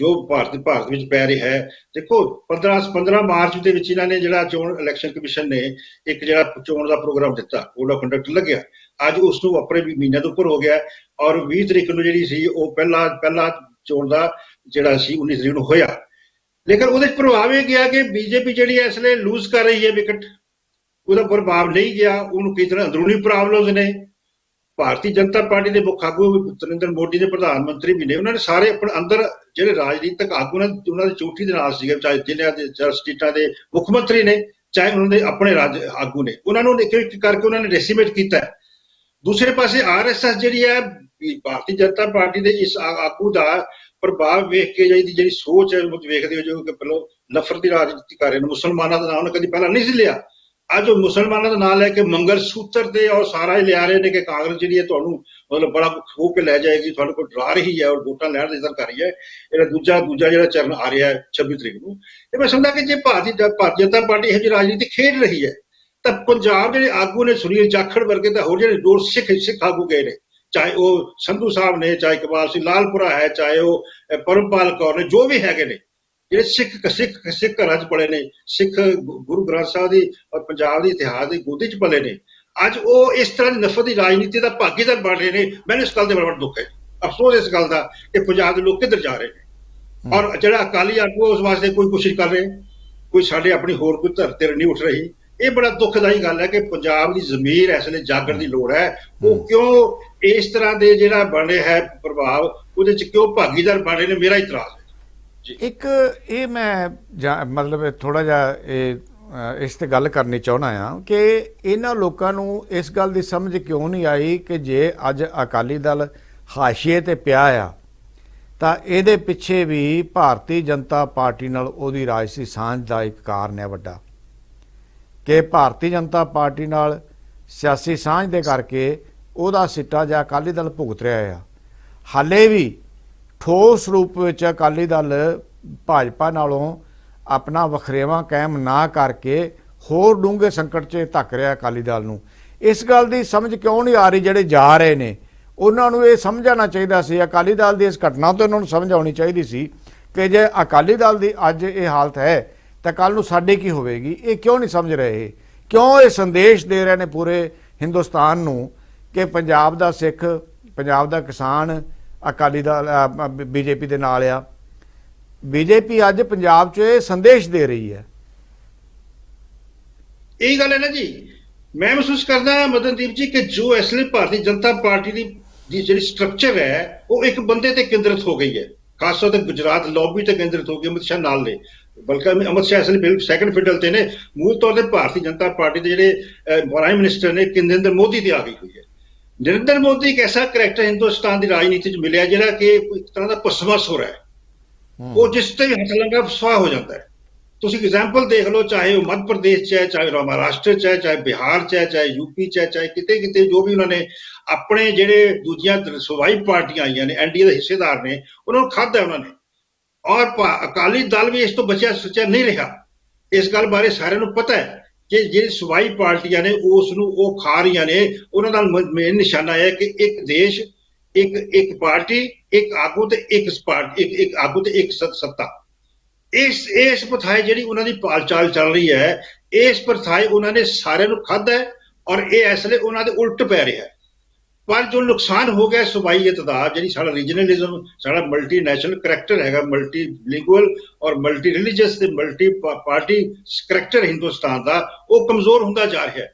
ਜੋ ਭਾਰਤ ਭਾਰਤ ਵਿੱਚ ਪੈ ਰਿਹਾ ਹੈ। ਦੇਖੋ 15 15 ਮਾਰਚ ਦੇ ਵਿੱਚ ਇਹਨਾਂ ਨੇ ਜਿਹੜਾ ਚੋਣ ਇਲੈਕਸ਼ਨ ਕਮਿਸ਼ਨ ਨੇ ਇੱਕ ਜਿਹੜਾ ਚੋਣ ਦਾ ਪ੍ਰੋਗਰਾਮ ਦਿੱਤਾ, ਉਹਦਾ ਕੰਡਕਟ ਲੱਗਿਆ। ਅੱਜ ਉਸ ਨੂੰ ਆਪਣੇ ਵੀ ਮਹੀਨੇ ਤੋਂ ਉੱਪਰ ਹੋ ਗਿਆ ਔਰ 20 ਤਰੀਕ ਨੂੰ ਜਿਹੜੀ ਸੀ, ਉਹ ਪਹਿਲਾ ਪਹਿਲਾ ਚੋਣ ਦਾ ਜਿਹੜਾ ਸੀ 19 ਤਰੀਕ ਨੂੰ ਹੋਇਆ। ਲੇਕਿਨ ਉਹਦੇ ਪ੍ਰਭਾਵ ਇਹ ਗਿਆ ਕਿ ਬੀਜੇਪੀ ਜਿਹੜੀ ਹੈ, ਇਸ ਲਈ ਲੂਜ਼ ਕਰ ਰਹੀ ਹੈ ਵਿਕਟ। ਉਹਦਾ ਪ੍ਰਭਾਵ ਨਹੀਂ ਗਿਆ, ਉਹਨੂੰ ਕਿਸ ਤਰ੍ਹਾਂ ਅੰਦਰੂਨੀ ਪ੍ਰੋਬਲਮਸ ਨੇ। ਭਾਰਤੀ ਜਨਤਾ ਪਾਰਟੀ ਦੇ ਮੁੱਖ ਆਗੂ ਨਰਿੰਦਰ ਮੋਦੀ ਦੇ ਪ੍ਰਧਾਨ ਮੰਤਰੀ ਵੀ ਨੇ। ਉਹਨਾਂ ਨੇ ਸਾਰੇ ਆਪਣੇ ਅੰਦਰ ਜਿਹੜੇ ਰਾਜਨੀਤਿਕ ਆਗੂ ਨੇ, ਉਹਨਾਂ ਦੇ ਚੋਟੀ ਦੇ ਨਾਲ ਸੀਗੇ, ਚਾਹੇ ਜ਼ਿਲ੍ਹਿਆਂ ਦੇ, ਚਾਹੇ ਸਟੇਟਾਂ ਦੇ ਮੁੱਖ ਮੰਤਰੀ ਨੇ, ਚਾਹੇ ਉਹਨਾਂ ਦੇ ਆਪਣੇ ਰਾਜ ਆਗੂ ਨੇ। ਉਹਨਾਂ ਨੂੰ ਇੱਕ ਇੱਕ ਕਰਕੇ ਉਹਨਾਂ ਨੇ ਰੈਸੀਮੇਟ ਕੀਤਾ ਦੂਸਰੇ ਪਾਸੇ ਆਰਐਸਐਸ ਜਿਹੜੀ ਹੈ ਭਾਰਤੀ ਜਨਤਾ ਪਾਰਟੀ ਦੇ ਇਸ ਆਗੂ ਦਾ ਪ੍ਰਭਾਵ ਵੇਖ ਕੇ ਜਿਹੜੀ ਜਿਹੜੀ ਸੋਚ ਹੈ, ਉਹ ਵੇਖਦੇ ਹੋ ਜੋ ਕਿ ਪਹਿਲਾਂ ਨਫ਼ਰਤ ਦੀ ਰਾਜਨੀਤੀ ਕਰ ਰਹੇ ਨੇ ਮੁਸਲਮਾਨਾਂ ਦਾ ਨਾਮ ਕਦੀ ਪਹਿਲਾਂ ਨਹੀਂ ਸੀ ਲਿਆ। ਅੱਜ ਉਹ ਮੁਸਲਮਾਨਾਂ ਦਾ ਨਾਮ ਲੈ ਕੇ ਮੰਗਲ ਸੂਤਰ ਤੇ ਔਰ ਸਾਰਾ ਹੀ ਲਿਆ ਰਹੇ ਨੇ ਕਿ ਕਾਂਗਰਸ ਜਿਹੜੀ ਹੈ ਤੁਹਾਨੂੰ ਮਤਲਬ ਬੜਾ ਖੋ ਕੇ ਲੈ ਜਾਏਗੀ ਤੁਹਾਨੂੰ ਕੋਲ ਡਰਾ ਰਹੀ ਹੈ ਔਰ ਵੋਟਾਂ ਲੈਣ ਦੀ ਜ਼ਰ ਕਰ ਰਹੀ ਹੈ। ਇਹਦਾ ਦੂਜਾ ਦੂਜਾ ਜਿਹੜਾ ਚਰਨ ਆ ਰਿਹਾ ਹੈ 26 ਤਰੀਕ ਨੂੰ। ਇਹ ਮੈਂ ਸਮਝਦਾ ਕਿ ਜੇ ਭਾਰਤੀ ਭਾਰਤੀ ਜਨਤਾ ਪਾਰਟੀ ਇਹ ਜਿਹੀ ਰਾਜਨੀਤੀ ਖੇਡ ਰਹੀ ਹੈ, ਤਾਂ ਪੰਜਾਬ ਜਿਹੜੇ ਆਗੂ ਨੇ ਸੁਨੀਲ ਜਾਖੜ ਵਰਗੇ ਤਾਂ ਹੋਰ ਜਿਹੜੇ ਦੋ ਸਿੱਖ ਸਿੱਖ ਆਗੂ ਗਏ ਨੇ, ਚਾਹੇ ਉਹ ਸੰਧੂ ਸਾਹਿਬ ਨੇ, ਚਾਹੇ ਇਕਬਾਲ ਸਿੰਘ ਲਾਲਪੁਰਾ ਹੈ, ਚਾਹੇ ਉਹ ਪਰਮਪਾਲ ਕੌਰ ਨੇ, ਜੋ ਵੀ ਹੈਗੇ ਨੇ ਜਿਹੜੇ ਸਿੱਖ ਸਿੱਖ ਸਿੱਖ ਘਰਾਂ 'ਚ ਪੜੇ ਨੇ ਸਿੱਖ ਗੁਰੂ ਗ੍ਰੰਥ ਸਾਹਿਬ ਦੀ ਔਰ ਪੰਜਾਬ ਦੇ ਇਤਿਹਾਸ ਦੀ ਗੋਦੀ 'ਚ ਪਲੇ ਨੇ। ਅੱਜ ਉਹ ਇਸ ਤਰ੍ਹਾਂ ਦੀ ਨਫ਼ਰਤ ਦੀ ਰਾਜਨੀਤੀ ਦਾ ਭਾਗੀਦਾਰ ਬਣ ਰਹੇ ਨੇ ਮੈਨੂੰ ਇਸ ਗੱਲ ਦੇ ਬੜਾ ਦੁੱਖ ਹੈ। ਅਫਸੋਸ ਇਸ ਗੱਲ ਦਾ ਕਿ ਪੰਜਾਬ ਦੇ ਲੋਕ ਕਿੱਧਰ ਜਾ ਰਹੇ ਨੇ। ਔਰ ਜਿਹੜਾ ਅਕਾਲੀ ਆਗੂ ਉਸ ਵਾਸਤੇ ਕੋਈ ਕੋਸ਼ਿਸ਼ ਕਰ ਰਹੇ ਕੋਈ ਸਾਡੇ ਆਪਣੀ ਹੋਰ ਕੋਈ ਧਰਤੀ ਨਹੀਂ ਉੱਠ ਰਹੀ। ਇਹ ਬੜਾ ਦੁਖਦਾਈ ਗੱਲ ਹੈ ਕਿ ਪੰਜਾਬ ਦੀ ਜ਼ਮੀਰ ਇਸ ਲਈ ਜਾਗਣ ਦੀ ਲੋੜ ਹੈ। ਉਹ ਕਿਉਂ ਇਸ ਤਰ੍ਹਾਂ ਦੇ ਜਿਹੜਾ ਬਣੇ ਹੈ ਪ੍ਰਭਾਵ ਉਹਦੇ ਚ ਕਿਉਂ ਭਾਗੀਦਾਰ ਬਣੇ ਨੇ ਮੇਰਾ ਇਤਰਾਜ਼ ਹੈ। ਇੱਕ ਇਹ ਮੈਂ ਜਾਂ- ਮਤਲਬ ਥੋੜਾ ਜਿਹਾ ਇਹ ਇਸ ਤੇ ਗੱਲ ਕਰਨੀ ਚਾਹੁੰਦਾ ਆ ਕਿ ਇਹਨਾਂ ਲੋਕਾਂ ਨੂੰ ਇਸ ਗੱਲ ਦੀ ਸਮਝ ਕਿਉਂ ਨਹੀਂ ਆਈ ਕਿ ਜੇ ਅੱਜ ਅਕਾਲੀ ਦਲ ਹਾਸ਼ੀਏ ਤੇ ਪਿਆ ਆ, ਤਾਂ ਇਹਦੇ ਪਿੱਛੇ ਵੀ ਭਾਰਤੀ ਜਨਤਾ ਪਾਰਟੀ ਨਾਲ ਉਹਦੀ ਰਾਜਸੀ ਸਾਂਝ ਦਾ ਇੱਕ ਕਾਰਨ ਹੈ ਵੱਡਾ। ਕਿ ਭਾਰਤੀ ਜਨਤਾ ਪਾਰਟੀ ਨਾਲ ਸਿਆਸੀ ਸਾਂਝ ਦੇ ਕਰਕੇ ਉਹਦਾ ਸਿੱਟਾ ਜਾਂ ਅਕਾਲੀ ਦਲ ਭੁਗਤ ਰਿਹਾ ਆ। ਹਾਲੇ ਵੀ ਠੋਸ ਰੂਪ ਵਿੱਚ ਅਕਾਲੀ ਦਲ ਭਾਜਪਾ ਨਾਲੋਂ ਆਪਣਾ ਵਖਰੇਵਾਂ ਕਾਇਮ ਨਾ ਕਰਕੇ ਹੋਰ ਡੂੰਘੇ ਸੰਕਟ 'ਚ ਧੱਕ ਰਿਹਾ ਅਕਾਲੀ ਦਲ ਨੂੰ। ਇਸ ਗੱਲ ਦੀ ਸਮਝ ਕਿਉਂ ਨਹੀਂ ਆ ਰਹੀ ਜਿਹੜੇ ਜਾ ਰਹੇ ਨੇ? ਉਹਨਾਂ ਨੂੰ ਇਹ ਸਮਝਣਾ ਚਾਹੀਦਾ ਸੀ, ਅਕਾਲੀ ਦਲ ਦੀ ਇਸ ਘਟਨਾ ਤੋਂ ਉਹਨਾਂ ਨੂੰ ਸਮਝ ਆਉਣੀ ਚਾਹੀਦੀ ਸੀ ਕਿ ਜੇ ਅਕਾਲੀ ਦਲ ਦੀ ਅੱਜ ਇਹ ਹਾਲਤ ਹੈ, ਤਾਂ ਕੱਲ ਨੂੰ ਸਾਡੇ ਕੀ ਹੋਵੇਗੀ? ਇਹ ਕਿਉਂ ਨਹੀਂ ਸਮਝ ਰਹੇ? ਕਿਉਂ ਇਹ ਸੰਦੇਸ਼ ਦੇ ਰਹੇ ਨੇ ਪੂਰੇ ਹਿੰਦੁਸਤਾਨ ਨੂੰ ਕਿ ਪੰਜਾਬ ਦਾ ਸਿੱਖ, ਪੰਜਾਬ ਦਾ ਕਿਸਾਨ ਅਕਾਲੀ ਦਲ ਬੀਜੇਪੀ ਦੇ ਨਾਲ ਆ। ਬੀਜੇਪੀ ਅੱਜ ਪੰਜਾਬ 'ਚ ਇਹ ਸੰਦੇਸ਼ ਦੇ ਰਹੀ ਹੈ। ਇਹ ਗੱਲ ਹੈ ਨਾ ਜੀ, ਮੈਂ ਮਹਿਸੂਸ ਕਰਦਾ ਮਦਨਦੀਪ ਜੀ ਕਿ ਜੋ ਅਸਲੀ ਭਾਰਤੀ ਜਨਤਾ ਪਾਰਟੀ ਦੀ ਦੀ ਜਿਹੜੀ ਸਟਰਕਚਰ ਹੈ, ਉਹ ਇੱਕ ਬੰਦੇ ਤੇ ਕੇਂਦਰਿਤ ਹੋ ਗਈ ਹੈ। ਖਾਸ ਤੌਰ ਤੇ ਗੁਜਰਾਤ ਲੌਬੀ ਤੇ ਕੇਂਦਰਿਤ ਹੋ ਗਈ ਅਮਿਤ ਸ਼ਾਹ ਨਾਲ ਨੇ। ਬਲਕਿ ਅਮਿਤ ਸ਼ਾਹ ਅਸਲੀ ਲਈ ਬਿਲਕੁਲ ਸੈਕੰਡ ਫਿਡਲ ਤੇ ਨੇ। ਮੂਲ ਤੌਰ ਤੇ ਭਾਰਤੀ ਜਨਤਾ ਪਾਰਟੀ ਦੇ ਜਿਹੜੇ ਪ੍ਰਾਈਮ ਮਿਨਿਸਟਰ ਨੇ ਨਰਿੰਦਰ ਮੋਦੀ ਤੇ ਆ ਗਈ ਹੋਈ ਹੈ। ਨਰਿੰਦਰ ਮੋਦੀ ਇੱਕ ਐਸਾ ਕਰੈਕਟਰ ਹਿੰਦੁਸਤਾਨ ਦੀ ਰਾਜਨੀਤੀ 'ਚ ਮਿਲਿਆ ਜਿਹੜਾ ਕਿ ਇੱਕ ਤਰ੍ਹਾਂ ਦਾ ਪਸਮਸ ਹੋ ਰਿਹਾ ਹੈ। ਉਹ ਜਿਸ ਤੇ ਵੀ ਹੱਥ ਲੰਗਾ ਸਵਾਹ ਹੋ ਜਾਂਦਾ ਹੈ। ਤੁਸੀਂ ਐਗਜ਼ਾਮਪਲ ਦੇਖ ਲਓ ਚਾਹੇ ਉਹ ਮੱਧ ਪ੍ਰਦੇਸ਼ ਚ ਹੈ ਚਾਹੇ ਮਹਾਰਾਸ਼ਟਰ ਚ ਹੈ ਚਾਹੇ ਬਿਹਾਰ ਚ ਹੈ ਚਾਹੇ ਯੂਪੀ ਚ ਹੈ ਚਾਹੇ ਕਿਤੇ ਕਿਤੇ ਜੋ ਵੀ ਉਹਨਾਂ ਨੇ ਆਪਣੇ ਜਿਹੜੇ ਦੂਜੀਆਂ ਸਵਾਈ ਪਾਰਟੀਆਂ ਆਈਆਂ ਨੇ ਐਨਡੀਏ ਦੇ ਹਿੱਸੇਦਾਰ ਨੇ ਉਹਨਾਂ ਨੂੰ ਖਾਧਾ ਉਹਨਾਂ ਨੇ। ਔਰ ਅਕਾਲੀ ਦਲ ਵੀ ਇਸ ਤੋਂ ਬਚਿਆ ਸੁਚਿਆ ਨਹੀਂ ਰਿਹਾ। ਇਸ ਗੱਲ ਬਾਰੇ ਸਾਰਿਆਂ ਨੂੰ ਪਤਾ ਹੈ। ਕਿ ਜਿਹੜੀ ਸਵਾਈ ਪਾਰਟੀਆਂ ਨੇ, ਉਸ ਨੂੰ ਉਹ ਖਾ ਰਹੀਆਂ ਨੇ, ਉਹਨਾਂ ਦਾ ਮੇਨ ਨਿਸ਼ਾਨਾ ਹੈ ਕਿ ਇੱਕ ਦੇਸ਼, ਇੱਕ ਇੱਕ ਪਾਰਟੀ, ਇੱਕ ਆਗੂ ਤੇ ਇੱਕ ਪਾਰਟੀ, ਇੱਕ ਇੱਕ ਆਗੂ ਤੇ ਇੱਕ ਸੱਤਾ ਇਸ ਇਸ ਪਥਾਏ ਜਿਹੜੀ ਉਹਨਾਂ ਦੀ ਪਾਲ ਚਾਲ ਚੱਲ ਰਹੀ ਹੈ, ਇਸ ਪਥਾਏ ਉਹਨਾਂ ਨੇ ਸਾਰਿਆਂ ਨੂੰ ਖਾਧਾ ਹੈ ਔਰ ਇਹ ਇਸ ਲਈ ਉਹਨਾਂ ਦੇ ਉਲਟ ਪੈ ਰਿਹਾ ਹੈ। ਪਰ ਜੋ ਨੁਕਸਾਨ ਹੋ ਗਿਆ ਸਵਾਈਅਤ ਦਾ ਜਿਹੜੀ ਸਾਡਾ ਰੀਜਨਲਿਜ਼ਮ ਸਾਡਾ ਮਲਟੀ ਨੈਸ਼ਨਲ ਕਰੈਕਟਰ ਹੈਗਾ ਮਲਟੀ ਲਿੰਗੁਅਲ ਔਰ ਮਲਟੀ ਰਿਲੀਜੀਅਸ ਤੇ ਮਲਟੀ ਪਾਰਟੀ ਕਰੈਕਟਰ ਹਿੰਦੁਸਤਾਨ ਦਾ, ਉਹ ਕਮਜ਼ੋਰ ਹੁੰਦਾ ਜਾ ਰਿਹਾ ਹੈ।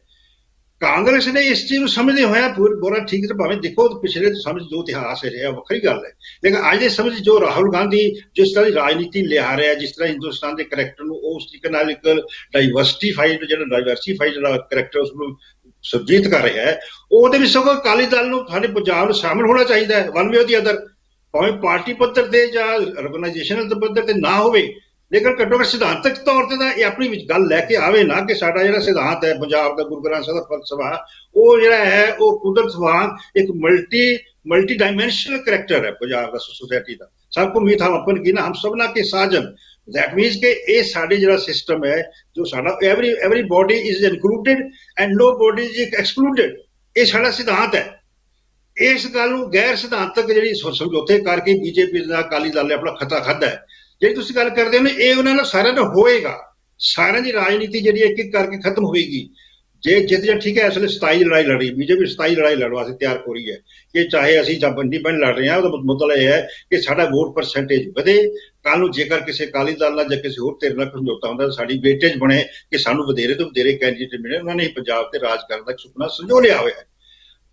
ਕਾਂਗਰਸ ਨੇ ਇਸ ਚੀਜ਼ ਨੂੰ ਸਮਝਦੇ ਹੋਇਆ ਪੂਰ ਠੀਕ ਤੇ ਭਾਵੇਂ ਦੇਖੋ, ਪਿਛਲੇ ਸਮਝ ਜੋ ਇਤਿਹਾਸ ਹੈ ਰਿਹਾ ਵੱਖਰੀ ਗੱਲ ਹੈ। ਲੇਕਿਨ ਅੱਜ ਦੇ ਸਮਝ ਜੋ ਰਾਹੁਲ ਗਾਂਧੀ ਜਿਸ ਤਰ੍ਹਾਂ ਦੀ ਰਾਜਨੀਤੀ ਲਿਆ ਰਿਹਾ, ਜਿਸ ਤਰ੍ਹਾਂ ਹਿੰਦੁਸਤਾਨ ਦੇ ਕਰੈਕਟਰ ਨੂੰ ਉਸ ਤਰੀਕੇ ਨਾਲ ਇੱਕ ਡਾਈਵਰਸਿਟੀਫਾਈਡ ਜਿਹੜਾ ਡਾਈਵਰਸਿਫਾਈਡ ਜਿਹੜਾ ਕਰੈਕਟਰ ਉਸ ਨੂੰ ਸੁਰਜੀਤ ਕਰ ਰਿਹਾ ਹੈ, ਉਹਦੇ ਵਿੱਚ ਸਗੋਂ ਅਕਾਲੀ ਦਲ ਨੂੰ ਸਾਡੇ ਪੰਜਾਬ ਨੂੰ ਸ਼ਾਮਲ ਹੋਣਾ ਚਾਹੀਦਾ ਹੈ ਵਨ ਵੇ ਦੀ ਅਦਰ ਭਾਵੇਂ ਪਾਰਟੀ ਪੱਧਰ ਤੇ ਜਾਂ ਆਰਗੇਨਾਈਜੇਸ਼ਨਲ ਪੱਧਰ ਤੇ ਨਾ ਹੋਵੇ, ਲੇਕਿਨ ਘੱਟੋ ਘੱਟ ਸਿਧਾਂਤਕ ਤੌਰ ਤੇ ਤਾਂ ਇਹ ਆਪਣੀ ਵਿੱਚ ਗੱਲ ਲੈ ਕੇ ਆਵੇ ਨਾ ਕਿ ਸਾਡਾ ਜਿਹੜਾ ਸਿਧਾਂਤ ਹੈ, ਪੰਜਾਬ ਦਾ ਗੁਰੂ ਗ੍ਰੰਥ ਸਾਹਿਬ ਦਾ ਫਲਸਫਾ ਉਹ ਜਿਹੜਾ ਹੈ, ਉਹ ਕੁਦਰਤ ਵਾਂਗ ਇੱਕ ਮਲਟੀ ਮਲਟੀ ਡਾਈਮੈਂਸ਼ਨਲ ਕਰੈਕਟਰ ਹੈ, ਪੰਜਾਬ ਦਾ ਸੋਸਾਇਟੀ ਦਾ। ਸਭ ਕੋ ਮੀਠਾ ਆਪਨ ਕੀ ਨਾ, ਹਮ ਸਭਨਾ ਕੇ ਸਾਜਨ। That means ਕਿ ਇਹ ਸਾਡੇ ਜਿਹੜਾ ਸਿਸਟਮ ਹੈ, ਜੋ ਸਾਡਾ every everybody is included and nobody is excluded, ਇਹ ਸਾਡਾ ਸਿਧਾਂਤ ਹੈ। ਇਸ ਗੱਲ ਨੂੰ ਗੈਰ ਸਿਧਾਂਤਕ ਜਿਹੜੀ ਸਮਝੌਤੇ ਕਰਕੇ ਬੀਜੇਪੀ ਦਾ ਅਕਾਲੀ ਦਲ ਨੇ ਆਪਣਾ ਖਤਾ ਖਾਦਾ ਹੈ। ਜਿਹੜੀ ਤੁਸੀਂ ਗੱਲ ਕਰਦੇ ਹੋ ਨਾ, ਇਹ ਉਹਨਾਂ ਨਾਲ ਸਾਰਿਆਂ ਦਾ ਹੋਏਗਾ। ਸਾਰਿਆਂ ਦੀ ਰਾਜਨੀਤੀ ਜਿਹੜੀ ਇੱਕ ਇੱਕ ਕਰਕੇ ਖਤਮ ਹੋਏਗੀ। ਜੇ ਜਿੱਤ ਜੇ ਠੀਕ ਹੈ, ਇਸ ਲਈ 27 ਲੜਾਈ ਲੜ ਰਹੀ ਬੀਜੇਪੀ 27 ਲੜਾਈ ਲੜਨ ਵਾਸਤੇ ਤਿਆਰ ਹੋ ਰਹੀ ਹੈ। ਕਿ ਚਾਹੇ ਅਸੀਂ ਜਬ ਇੰਡੀਪੈਂਡੈਂਟ ਲੜ ਰਹੇ ਹਾਂ, ਉਹਦਾ ਮੁੱਦਾ ਇਹ ਹੈ ਕਿ ਸਾਡਾ ਵੋਟ ਪਰਸੈਂਟੇਜ ਵਧੇ ਕੱਲ ਨੂੰ ਜੇਕਰ ਕਿਸੇ ਅਕਾਲੀ ਦਲ ਨਾਲ ਜਾਂ ਕਿਸੇ ਹੋਰ ਧਿਰ ਨਾਲ ਸਮਝੌਤਾ ਹੁੰਦਾ ਸਾਡੀ ਵੇਟੇਜ ਬਣੇ ਕਿ ਸਾਨੂੰ ਵਧੇਰੇ ਤੋਂ ਵਧੇਰੇ ਕੈਂਡੀਡੇਟ ਮਿਲੇ। ਉਹਨਾਂ ਨੇ ਪੰਜਾਬ ਤੇ ਰਾਜ ਕਰਨ ਦਾ ਸੁਪਨਾ ਸੰਜੋ ਲਿਆ ਹੋਇਆ ਹੈ।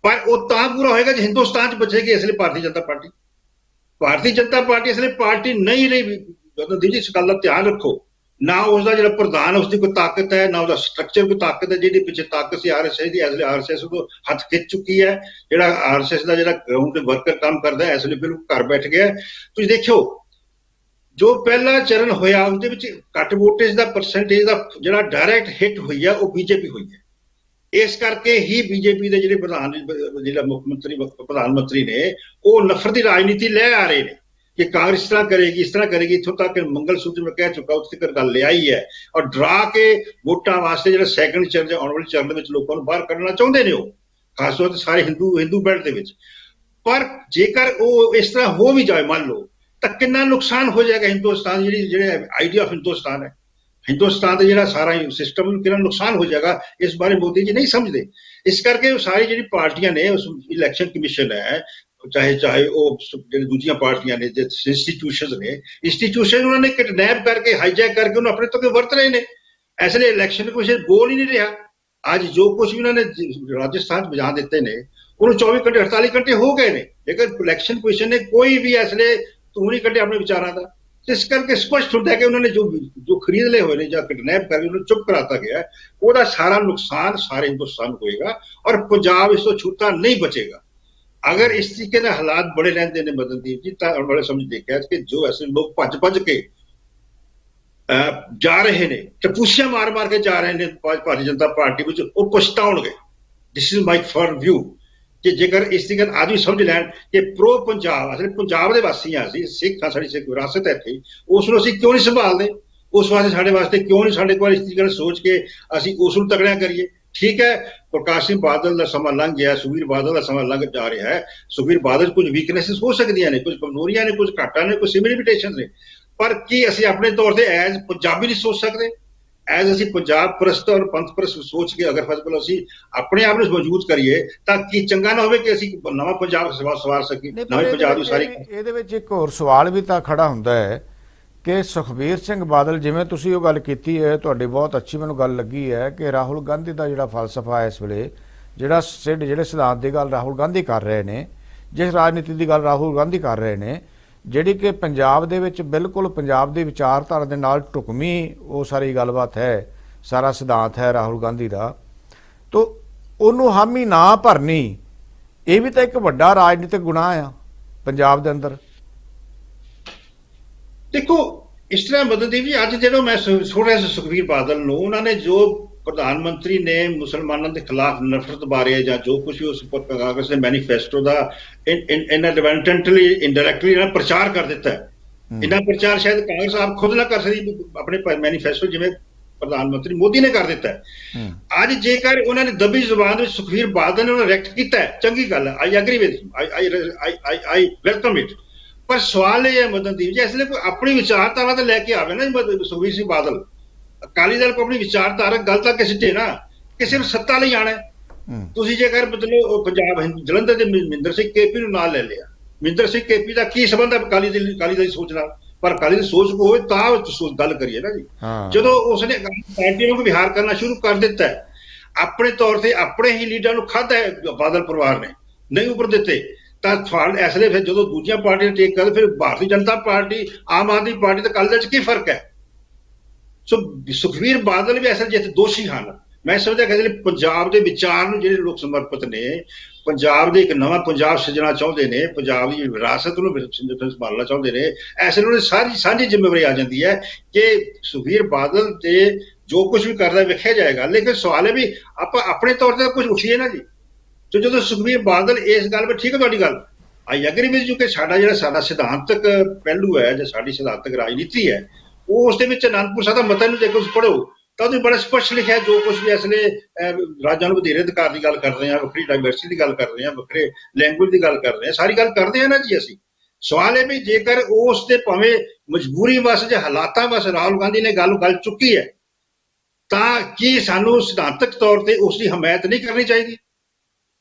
ਪਰ ਉਹ ਤਾਂ ਪੂਰਾ ਹੋਏਗਾ ਜੇ ਹਿੰਦੁਸਤਾਨ 'ਚ ਬਚੇਗੀ ਇਸ ਲਈ ਭਾਰਤੀ ਜਨਤਾ ਪਾਰਟੀ। ਭਾਰਤੀ ਜਨਤਾ ਪਾਰਟੀ ਇਸ ਲਈ ਪਾਰਟੀ ਨਹੀਂ ਰਹੀ ਜਦੋਂ ਦੀਦੀ ਇਸ ਗੱਲ ਦਾ ਧਿਆਨ ਰੱਖੋ ਨਾ ਉਸ ਦਾ ਜਿਹੜਾ ਪ੍ਰਧਾਨ ਉਸ ਦੀ ਕੋਈ ਤਾਕਤ ਹੈ, ਨਾ ਉਹਦਾ ਸਟਰਕਚਰ ਕੋਈ ਤਾਕਤ ਹੈ ਜਿਹੜੀ ਪਿੱਛੇ ਤਾਕਤ ਸੀ ਆਰਐਸਐਸ ਦੀ, ਇਸ ਲਈ ਆਰਐਸਐਸ ਤੋਂ ਹੱਥ ਖਿੱਚ ਚੁੱਕੀ ਹੈ। ਜਿਹੜਾ ਆਰਐਸਐਸ ਦਾ ਜਿਹੜਾ ਗਰਾਊਂਡ ਤੇ ਵਰਕਰ ਕੰਮ ਕਰਦਾ ਹੈ, ਇਸ ਲਈ ਬਿਲਕੁਲ ਘਰ ਬੈਠ ਗਿਆ ਤੁਸੀਂ ਦੇਖਿਓ, ਜੋ ਪਹਿਲਾ ਚਰਨ ਹੋਇਆ, ਉਹਦੇ ਵਿੱਚ ਘੱਟ ਵੋਟੇਜ ਦਾ ਪਰਸੈਂਟੇਜ ਦਾ ਜਿਹੜਾ ਡਾਇਰੈਕਟ ਹਿੱਟ ਹੋਈ ਹੈ ਉਹ ਬੀਜੇਪੀ ਹੋਈ ਹੈ। ਇਸ ਕਰਕੇ ਹੀ ਬੀਜੇਪੀ ਦੇ ਜਿਹੜੇ ਪ੍ਰਧਾਨ, ਜਿਹੜਾ ਮੁੱਖ ਮੰਤਰੀ, ਪ੍ਰਧਾਨ ਮੰਤਰੀ ਨੇ, ਉਹ ਨਫ਼ਰਤ ਦੀ ਰਾਜਨੀਤੀ ਲੈ ਆ ਰਹੇ ਨੇ। ਕਿ ਕਾਂਗਰਸ ਇਸ ਤਰ੍ਹਾਂ ਕਰੇਗੀ, ਇਸ ਤਰ੍ਹਾਂ ਕਰੇਗੀ, ਇੱਥੋਂ ਤੱਕ ਮੰਗਲ ਸੂਤਰ ਮੈਂ ਕਹਿ ਚੁੱਕਾ, ਉੱਥੇ ਤੱਕ ਗੱਲ ਲਿਆਈ ਹੈ। ਔਰ ਡਰਾ ਕੇ ਵੋਟਾਂ ਵਾਸਤੇ ਜਿਹੜਾ ਸੈਕੰਡ ਚਰਨ ਜਾਂ ਆਉਣ ਵਾਲੇ ਚਰਨ ਦੇ ਵਿੱਚ ਲੋਕਾਂ ਨੂੰ ਬਾਹਰ ਕੱਢਣਾ ਚਾਹੁੰਦੇ ਨੇ ਉਹ, ਖਾਸ ਤੌਰ ਤੇ ਸਾਰੇ ਹਿੰਦੂ ਹਿੰਦੂ ਬੈਲਟ ਦੇ ਵਿੱਚ। ਪਰ ਜੇਕਰ ਉਹ ਇਸ ਤਰ੍ਹਾਂ ਹੋ ਵੀ ਜਾਏ, ਮੰਨ ਲਓ, ਤਾਂ ਕਿੰਨਾ ਨੁਕਸਾਨ ਹੋ ਜਾਏਗਾ ਹਿੰਦੁਸਤਾਨ ਦੀ ਜਿਹੜੀ, ਜਿਹੜੇ ਆਈਡੀਆ ਆਫ ਹਿੰਦੁਸਤਾਨ ਹੈ। ਹਿੰਦੁਸਤਾਨ ਦਾ ਜਿਹੜਾ ਸਾਰਾ ਸਿਸਟਮ ਕਿੰਨਾ ਨੁਕਸਾਨ ਹੋ ਜਾਏਗਾ, ਇਸ ਬਾਰੇ ਮੋਦੀ ਜੀ ਨਹੀਂ ਸਮਝਦੇ। ਇਸ ਕਰਕੇ ਉਹ ਸਾਰੀ ਜਿਹੜੀ ਪਾਰਟੀਆਂ ਨੇ, ਉਸ ਇਲੈਕਸ਼ਨ ਕਮਿਸ਼ਨ ਹੈ ਚਾਹੇ ਚਾਹੇ ਉਹ ਜਿਹੜੇ ਦੂਜੀਆਂ ਪਾਰਟੀਆਂ ਨੇ ਜਿਹੜੇ ਇੰਸਟੀਟਿਊਸ਼ਨਸ ਨੇ ਇੰਸਟੀਟਿਊਸ਼ਨ ਉਹਨਾਂ ਨੇ ਕਿਡਨੈਪ ਕਰਕੇ ਹਾਈਜੈਕ ਕਰਕੇ ਉਹਨੂੰ ਆਪਣੇ ਤੋਂ ਵਰਤ ਰਹੇ ਨੇ। ਇਸ ਲਈ ਇਲੈਕਸ਼ਨ ਕੋਈ ਗੋਲ ਹੀ ਨਹੀਂ ਰਿਹਾ। ਅੱਜ ਜੋ ਕੁਝ ਵੀ ਉਹਨਾਂ ਨੇ ਰਾਜਸਥਾਨ ਚ ਬਜਾ ਦਿੱਤੇ ਨੇ, ਉਹਨੂੰ 24 ਘੰਟੇ 48 ਘੰਟੇ ਹੋ ਗਏ ਨੇ। ਲੇਕਿਨ ਇਲੈਕਸ਼ਨ ਕਮਿਸ਼ਨ ਨੇ ਕੋਈ ਵੀ ਇਸ ਲਈ ਤੂੰ ਨਹੀਂ ਕੱਢਿਆ ਆਪਣੇ ਵਿਚਾਰਾਂ ਦਾ। ਇਸ ਕਰਕੇ ਸਪਸ਼ਟ ਹੁੰਦਾ ਕਿ ਉਹਨਾਂ ਨੇ ਜੋ ਜੋ ਖਰੀਦ ਲਏ ਹੋਏ ਨੇ ਜਾਂ ਕਿਡਨੈਪ ਕਰਕੇ ਉਹਨੂੰ ਚੁੱਪ ਕਰਾਤਾ ਗਿਆ ਉਹਦਾ ਸਾਰਾ ਨੁਕਸਾਨ ਸਾਰੇ ਹਿੰਦੁਸਤਾਨ ਨੂੰ ਹੋਏਗਾ ਔਰ ਪੰਜਾਬ ਇਸ ਤੋਂ ਛੂਤਾ ਨਹੀਂ ਬਚੇਗਾ। ਅਗਰ ਇਸ ਤਰੀਕੇ ਦੇ ਹਾਲਾਤ ਬੜੇ ਰਹਿੰਦੇ ਨੇ ਮਦਨਦੀਪ ਜੀ ਤਾਂ ਆਉਣ ਵਾਲੇ ਸਮਝ ਦੇਖਿਆ ਕਿ ਜੋ ਐਸੇ ਲੋਕ ਭੱਜ ਭੱਜ ਕੇ ਅਹ, ਜਾ ਰਹੇ ਨੇ ਟਪੂਸੀਆਂ ਮਾਰ ਮਾਰ ਕੇ ਜਾ ਰਹੇ ਨੇ ਭਾਰਤੀ ਜਨਤਾ ਪਾਰਟੀ ਵਿੱਚ ਉਹ ਪਛਤਾਉਣਗੇ this is my for view ਕਿ ਜੇਕਰ ਇਸ ਦੀ ਗੱਲ ਆਦਮੀ ਸਮਝ ਲੈਣ ਕਿ ਪ੍ਰੋ ਪੰਜਾਬ ਅਸਲ ਪੰਜਾਬ ਦੇ ਵਾਸੀ ਹਾਂ ਅਸੀਂ ਸਿੱਖ ਹਾਂ ਸਾਡੀ ਸਿੱਖ ਵਿਰਾਸਤ ਹੈ ਇੱਥੇ ਉਸ ਨੂੰ ਅਸੀਂ ਕਿਉਂ ਨਹੀਂ ਸੰਭਾਲਦੇ? ਉਸ ਵਾਸਤੇ ਸਾਡੇ ਵਾਸਤੇ ਕਿਉਂ ਨਹੀਂ ਸਾਡੇ ਕੋਲ ਇਸ ਦੀ ਗੱਲ ਸੋਚ ਕੇ ਅਸੀਂ ਉਸ ਨੂੰ ਤਗੜਿਆ ਕਰੀਏ? ਠੀਕ ਹੈ ਪ੍ਰਕਾਸ਼ ਸਿੰਘ ਬਾਦਲ ਦਾ ਸਮਾਂ ਲੰਘ ਗਿਆ ਸੁਖਬੀਰ ਬਾਦਲ ਦਾ ਸਮਾਂ ਲੰਘ ਜਾ ਰਿਹਾ ਹੈ। ਸੁਖਬੀਰ ਬਾਦਲ ਕੁਝ ਵੀਕਨੈਸਸ ਹੋ ਸਕਦੀਆਂ ਨੇ ਕੁਝ ਕਮਜ਼ੋਰੀਆਂ ਨੇ ਕੁਝ ਘਾਟਾਂ ਨੇ ਕੁਝ ਸਿਮਿਲਿਟੇਸ਼ਨ ਨੇ। ਪਰ ਕੀ ਅਸੀਂ ਆਪਣੇ ਤੌਰ ਤੇ ਐਜ਼ ਪੰਜਾਬੀ ਨਹੀਂ ਸੋਚ ਸਕਦੇ? ਐਜ਼ ਅਸੀਂ ਪੰਜਾਬ ਪ੍ਰਸਤ ਔਰ ਪੰਥ ਪ੍ਰਸਤ ਸੋਚ ਕੇ ਅਗਰ ਫਸਲ ਅਸੀਂ ਆਪਣੇ ਆਪ ਨੂੰ ਮੌਜੂਦ ਕਰੀਏ ਤਾਂ ਕੀ ਚੰਗਾ ਨਾ ਹੋਵੇ ਕਿ ਅਸੀਂ ਨਵਾਂ ਪੰਜਾਬ ਸਵਾ- ਸਵਾਰ ਪਰ ਨਵੇਂ ਪੰਜਾਬ ਦੀ ਸਾਰੀ ਇਹ- ਇਹਦੇ ਵਿੱਚ ਇੱਕ ਹੋਰ ਸਵਾਲ ਵੀ ਤਾਂ ਖੜਾ ਹੁੰਦਾ ਹੈ। ਕਿ ਸੁਖਬੀਰ ਸਿੰਘ ਬਾਦਲ, ਜਿਵੇਂ ਤੁਸੀਂ ਉਹ ਗੱਲ ਕੀਤੀ ਹੈ, ਤੁਹਾਡੀ ਬਹੁਤ ਅੱਛੀ ਮੈਨੂੰ ਗੱਲ ਲੱਗੀ ਹੈ ਕਿ ਰਾਹੁਲ ਗਾਂਧੀ ਦਾ ਜਿਹੜਾ ਫਲਸਫਾ ਹੈ ਇਸ ਵੇਲੇ, ਜਿਹੜਾ ਸਿੱਧ, ਜਿਹੜੇ ਸਿਧਾਂਤ ਦੀ ਗੱਲ ਰਾਹੁਲ ਗਾਂਧੀ ਕਰ ਰਹੇ ਨੇ, ਜਿਸ ਰਾਜਨੀਤੀ ਦੀ ਗੱਲ ਰਾਹੁਲ ਗਾਂਧੀ ਕਰ ਰਹੇ ਨੇ, ਜਿਹੜੀ ਕਿ ਪੰਜਾਬ ਦੇ ਵਿੱਚ ਬਿਲਕੁਲ ਪੰਜਾਬ ਦੀ ਵਿਚਾਰਧਾਰਾ ਦੇ ਨਾਲ ਢੁਕਵੀਂ ਉਹ ਸਾਰੀ ਗੱਲਬਾਤ ਹੈ, ਸਾਰਾ ਸਿਧਾਂਤ ਹੈ ਰਾਹੁਲ ਗਾਂਧੀ ਦਾ, ਤੋ ਉਹਨੂੰ ਹਾਮੀ ਨਾ ਭਰਨੀ, ਇਹ ਵੀ ਤਾਂ ਇੱਕ ਵੱਡਾ ਰਾਜਨੀਤਿਕ ਗੁਨਾਹ ਆ ਪੰਜਾਬ ਦੇ ਅੰਦਰ। ਦੇਖੋ ਇਸ ਤਰ੍ਹਾਂ ਬਦਲਦੀਪ ਜੀ ਅੱਜ ਜਦੋਂ ਮੈਂ ਸੁਣ ਰਿਹਾ ਸੀ ਸੁਖਬੀਰ ਬਾਦਲ ਨੂੰ ਉਹਨਾਂ ਨੇ ਜੋ ਪ੍ਰਧਾਨ ਮੰਤਰੀ ਨੇ ਮੁਸਲਮਾਨਾਂ ਦੇ ਖਿਲਾਫ ਨਫ਼ਰਤ ਬਾਰੇ ਜਾਂ ਜੋ ਕੁਝ ਉਸ ਉੱਪਰ ਕਾਂਗਰਸ ਦੇ ਮੈਨੀਫੈਸਟੋ ਦਾ ਇਨਐਡਵੈਂਟੈਂਟਲੀ ਇਨਡਾਇਰੈਕਟਲੀ ਇਹਨਾਂ ਪ੍ਰਚਾਰ ਕਰ ਦਿੱਤਾ ਹੈ। ਇਹਨਾਂ ਪ੍ਰਚਾਰ ਸ਼ਾਇਦ ਕਾਂਗਰਸ ਆਪ ਖੁਦ ਨਾ ਕਰ ਸਕਦੀ ਆਪਣੇ ਮੈਨੀਫੈਸਟੋ ਜਿਵੇਂ ਪ੍ਰਧਾਨ ਮੰਤਰੀ ਮੋਦੀ ਨੇ ਕਰ ਦਿੱਤਾ ਅੱਜ ਜੇਕਰ ਉਹਨਾਂ ਨੇ ਦਬੀ ਜ਼ੁਬਾਨ ਵਿੱਚ ਸੁਖਵੀਰ ਬਾਦਲ ਨੇ ਉਹਨਾਂ ਰੈਕਟ ਕੀਤਾ ਹੈ ਚੰਗੀ ਗੱਲ ਹੈ I agree with I I I welcome it ਪਰ ਸਵਾਲ ਇਹ ਹੈ ਮਦਨਦੀਪ ਜੀ ਇਸ ਲਈ ਕੋਈ ਆਪਣੀ ਵਿਚਾਰਧਾਰਾ ਤੇ ਲੈ ਕੇ ਆਵੇ ਨਾ ਸੁਖਬੀਰ ਸਿੰਘ ਬਾਦਲ। ਅਕਾਲੀ ਦਲ ਕੋ ਆਪਣੀ ਵਿਚਾਰਧਾਰਾ ਗੱਲ ਤਾਂ ਕਿਸੇ ਤੇ ਨਾ ਕਿਸੇ ਨੂੰ ਸੱਤਾ ਲਈ ਆਣਾ ਤੁਸੀਂ ਜੇਕਰ ਮਤਲਬ ਪੰਜਾਬ ਜਲੰਧਰ ਦੇ ਮਹਿੰਦਰ ਸਿੰਘ ਕੇਪੀ ਨੂੰ ਨਾਲ ਲੈ ਲਿਆ ਮਹਿੰਦਰ ਸਿੰਘ ਕੇਪੀ ਦਾ ਕੀ ਸੰਬੰਧ ਹੈ ਅਕਾਲੀ ਦਲ ਅਕਾਲੀ ਦਲ ਦੀ ਸੋਚ ਨਾਲ? ਪਰ ਅਕਾਲੀ ਦੀ ਸੋਚ ਕੋ ਹੋਵੇ ਤਾਂ ਉਹ ਗੱਲ ਕਰੀਏ ਨਾ ਜੀ। ਜਦੋਂ ਉਸਨੇ ਅਕਾਲੀ ਪਾਰਟੀ ਨੂੰ ਵਿਹਾਰ ਕਰਨਾ ਸ਼ੁਰੂ ਕਰ ਦਿੱਤਾ ਆਪਣੇ ਤੌਰ ਤੇ ਆਪਣੇ ਹੀ ਲੀਡਰ ਨੂੰ ਖਾਧਾ ਹੈ ਬਾਦਲ ਪਰਿਵਾਰ ਨੇ ਨਹੀਂ ਉੱਪਰ ਦਿੱਤੇ। ਤਾਂ ਤੁਹਾਡੇ ਇਸ ਲਈ ਫਿਰ ਜਦੋਂ ਦੂਜੀਆਂ ਪਾਰਟੀਆਂ ਟੇਕ ਕਰ ਫਿਰ ਭਾਰਤੀ ਜਨਤਾ ਪਾਰਟੀ, ਆਮ ਆਦਮੀ ਪਾਰਟੀ ਤੇ ਕਾਲੀ ਦਲ ਚ ਕੀ ਫ਼ਰਕ ਹੈ? ਸੋ ਸੁਖਵੀਰ ਬਾਦਲ ਵੀ ਅਸਲ ਜਿੱਥੇ ਦੋਸ਼ੀ ਹਨ। ਮੈਂ ਸਮਝਦਾ ਕਿ ਜਿਹੜੇ ਪੰਜਾਬ ਦੇ ਵਿਚਾਰ ਨੂੰ ਜਿਹੜੇ ਲੋਕ ਸਮਰਪਿਤ ਨੇ, ਪੰਜਾਬ ਦੇ ਇੱਕ ਨਵਾਂ ਪੰਜਾਬ ਸਿਰਜਣਾ ਚਾਹੁੰਦੇ ਨੇ, ਪੰਜਾਬ ਦੀ ਵਿਰਾਸਤ ਨੂੰ ਸੰਭਾਲਣਾ ਚਾਹੁੰਦੇ ਨੇ ਐਸੇ ਨੂੰ ਸਾਰੀ ਸਾਂਝੀ ਜ਼ਿੰਮੇਵਾਰੀ ਆ ਜਾਂਦੀ ਹੈ ਕਿ ਸੁਖਵੀਰ ਬਾਦਲ ਤੇ ਜੋ ਕੁਝ ਵੀ ਕਰਦਾ ਵੇਖਿਆ ਜਾਏਗਾ। ਲੇਕਿਨ ਸਵਾਲ ਹੈ ਵੀ, ਆਪਾਂ ਆਪਣੇ ਤੌਰ ਤੇ ਕੁਝ ਉਠੀਏ ਨਾ ਜੀ। ਤੇ ਜਦੋਂ ਸੁਖਬੀਰ ਬਾਦਲ ਇਸ ਗੱਲ 'ਤੇ ਠੀਕ ਹੈ ਤੁਹਾਡੀ ਗੱਲ? ਆਈ ਐਗਰੀ ਵਿਦ ਯੂ ਕਿ ਸਾਡਾ ਜਿਹੜਾ ਸਾਡਾ ਸਿਧਾਂਤਕ ਪਹਿਲੂ ਹੈ ਜਾਂ ਸਾਡੀ ਸਿਧਾਂਤਕ ਰਾਜਨੀਤੀ ਹੈ, ਉਹ ਉਸ ਦੇ ਵਿੱਚ ਅਨੰਦਪੁਰ ਸਾਹਿਬ ਦਾ ਮਤਾ ਨੂੰ ਜੇ ਕੁਝ ਪੜੋ ਤਾਂ ਉਹਦੇ ਬੜਾ ਸਪਸ਼ਟ ਲਿਖਿਆ ਜੋ ਕੁਝ ਵੀ ਅਸਲੇ ਰਾਜਾਂ ਨੂੰ ਵਧੇਰੇ ਅਧਿਕਾਰ ਦੀ ਗੱਲ ਕਰ ਰਹੇ ਹਾਂ, ਵੱਖਰੀ ਡਾਈਵਰਸਿਟੀ ਦੀ ਗੱਲ ਕਰ ਰਹੇ ਹਾਂ, ਵੱਖਰੇ ਲੈਂਗੁਏਜ ਦੀ ਗੱਲ ਕਰ ਰਹੇ ਹਾਂ, ਸਾਰੀ ਗੱਲ ਕਰਦੇ ਹਾਂ ਨਾ ਜੀ ਅਸੀਂ। ਸਵਾਲ ਇਹ ਵੀ, ਜੇਕਰ ਉਸ ਤੇ ਭਾਵੇਂ ਮਜਬੂਰੀ ਵਸ ਜਾਂ ਹਾਲਾਤਾਂ ਵਸ ਰਾਹੁਲ ਗਾਂਧੀ ਨੇ ਗੱਲ ਗੱਲ ਚੁੱਕੀ ਹੈ, ਤਾਂ ਕੀ ਸਾਨੂੰ ਸਿਧਾਂਤਕ ਤੌਰ ਤੇ ਉਸ ਦੀ ਹਮਾਇਤ ਨਹੀਂ ਕਰਨੀ ਚਾਹੀਦੀ?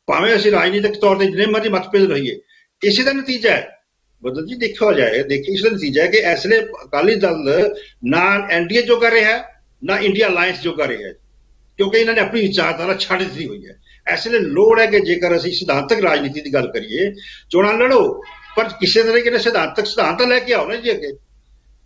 ਭਾਵੇਂ ਅਸੀਂ ਰਾਜਨੀਤਿਕ ਤੌਰ ਤੇ ਜਿੰਨੇ ਮਰਜ਼ੀ ਮਤਭੇਦ ਰਹੀਏ ਇਸੇ ਦਾ ਨਤੀਜਾ ਹੈ। ਬਦਲ ਜੀ ਦੇਖਿਆ ਜਾਏ ਦੇਖੀ ਇਸ ਦਾ ਨਤੀਜਾ ਹੈ ਕਿ ਐਸਲੇ ਅਕਾਲੀ ਦਲ ਨਾ ਐਨਡੀਏ ਜੋ ਕਰ ਰਿਹਾ ਹੈ, ਨਾ ਇੰਡੀਆ ਅਲਾਈਅੰਸ ਜੋ ਕਰ ਰਿਹਾ ਹੈ। ਕਿਉਂਕਿ ਇਹਨਾਂ ਨੇ ਆਪਣੀ ਵਿਚਾਰਧਾਰਾ ਛੱਡ ਦਿੱਤੀ ਹੋਈ ਹੈ। ਐਸਲੇ ਲੋੜ ਹੈ ਕਿ ਜੇਕਰ ਅਸੀਂ ਸਿਧਾਂਤਕ ਰਾਜਨੀਤੀ ਦੀ ਗੱਲ ਕਰੀਏ, ਚੋਣਾਂ ਲੜੋ, ਪਰ ਕਿਸੇ ਤਰੀਕੇ ਨਾਲ ਸਿਧਾਂਤਕ ਸਿਧਾਂਤ ਲੈ ਕੇ ਆਓ ਨਾ ਜੀ ਅੱਗੇ।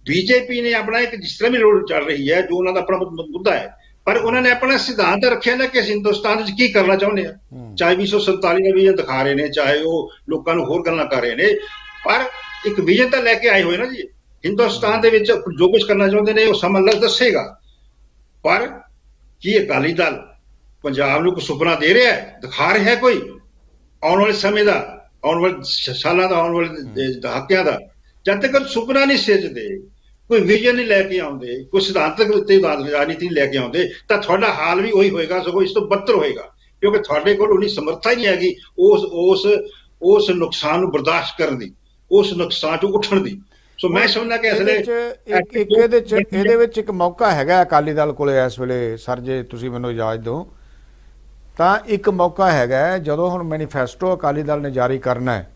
ਬੀਜੇਪੀ ਨੇ ਆਪਣਾ ਇੱਕ ਜਿਸ ਤਰ੍ਹਾਂ ਵੀ ਰੋਲ ਚੱਲ ਰਹੀ ਹੈ, ਜੋ ਉਹਨਾਂ ਦਾ ਆਪਣਾ ਮੁੱਦਾ ਹੈ ਪਰ ਉਹਨਾਂ ਨੇ ਆਪਣਾ ਸਿਧਾਂਤ ਰੱਖਿਆ ਨਾ ਕਿ ਅਸੀਂ ਹਿੰਦੁਸਤਾਨ ਵਿੱਚ ਕੀ ਕਰਨਾ ਚਾਹੁੰਦੇ ਆ। ਚਾਹੇ 247 ਦਾ ਵਿਜ਼ਨ ਦਿਖਾ ਰਹੇ ਨੇ ਚਾਹੇ ਉਹ ਲੋਕਾਂ ਨੂੰ ਹੋਰ ਗੱਲਾਂ ਕਰ ਰਹੇ ਨੇ। ਪਰ ਇੱਕ ਵਿਜ਼ਨ ਤਾਂ ਲੈ ਕੇ ਆਏ ਹੋਏ ਨਾ ਜੀ। ਹਿੰਦੁਸਤਾਨ ਦੇ ਵਿੱਚ ਜੋ ਕੁਝ ਕਰਨਾ ਚਾਹੁੰਦੇ ਨੇ ਉਹ ਸਮਾਂ ਲੱਗ ਦੱਸੇਗਾ। ਪਰ ਕੀ ਅਕਾਲੀ ਦਲ ਪੰਜਾਬ ਨੂੰ ਕੋਈ ਸੁਪਨਾ ਦੇ ਰਿਹਾ ਹੈ? ਦਿਖਾ ਰਿਹਾ ਹੈ ਕੋਈ? ਆਉਣ ਵਾਲੇ ਸਮੇਂ ਦਾ ਆਉਣ ਵਾਲੇ ਸਾਲਾਂ ਦਾ ਆਉਣ ਵਾਲੇ ਦਹਾਕਿਆਂ ਦਾ। ਜਦ ਤੱਕ ਸੁਪਨਾ ਨਹੀਂ ਸਿਰਜਦੇ ਕੋਈ ਵਿਜ਼ਨ ਨਹੀਂ ਲੈ ਕੇ ਆਉਂਦੇ ਕੋਈ ਸਿਧਾਂਤਕ ਉੱਤੇ ਰਾਜਨੀਤੀ ਲੈ ਕੇ ਆਉਂਦੇ ਤਾਂ ਤੁਹਾਡਾ ਹਾਲ ਵੀ ਉਹੀ ਹੋਏਗਾ ਸਗੋਂ ਇਸ ਤੋਂ ਬੱਤਰ ਹੋਏਗਾ। ਕਿਉਂਕਿ ਤੁਹਾਡੇ ਕੋਲ ਉਨੀ ਸਮਰੱਥਾ ਹੀ ਨਹੀਂ ਹੈਗੀ ਉਸ ਉਸ ਉਸ ਨੁਕਸਾਨ ਨੂੰ ਬਰਦਾਸ਼ਤ ਕਰਨ ਦੀ ਉਸ ਨੁਕਸਾਨ ਤੋਂ ਉੱਠਣ ਦੀ। ਸੋ ਮੈਂ ਸਮਝਦਾ ਕਿ ਅਸਲੇ ਵਿੱਚ ਇੱਕ ਇੱਕ ਇਹਦੇ ਚ ਇਹਦੇ ਵਿੱਚ ਇੱਕ ਮੌਕਾ ਹੈਗਾ ਅਕਾਲੀ ਦਲ ਕੋਲੇ ਇਸ ਵੇਲੇ ਸਰ ਜੇ ਤੁਸੀਂ ਮੈਨੂੰ ਇਜਾਜ਼ਤ ਦਿਓ। ਤਾਂ ਇੱਕ ਮੌਕਾ ਹੈਗਾ ਜਦੋਂ ਹੁਣ ਮੈਨੀਫੈਸਟੋ ਅਕਾਲੀ ਦਲ ਨੇ ਜਾਰੀ ਕਰਨਾ ਹੈ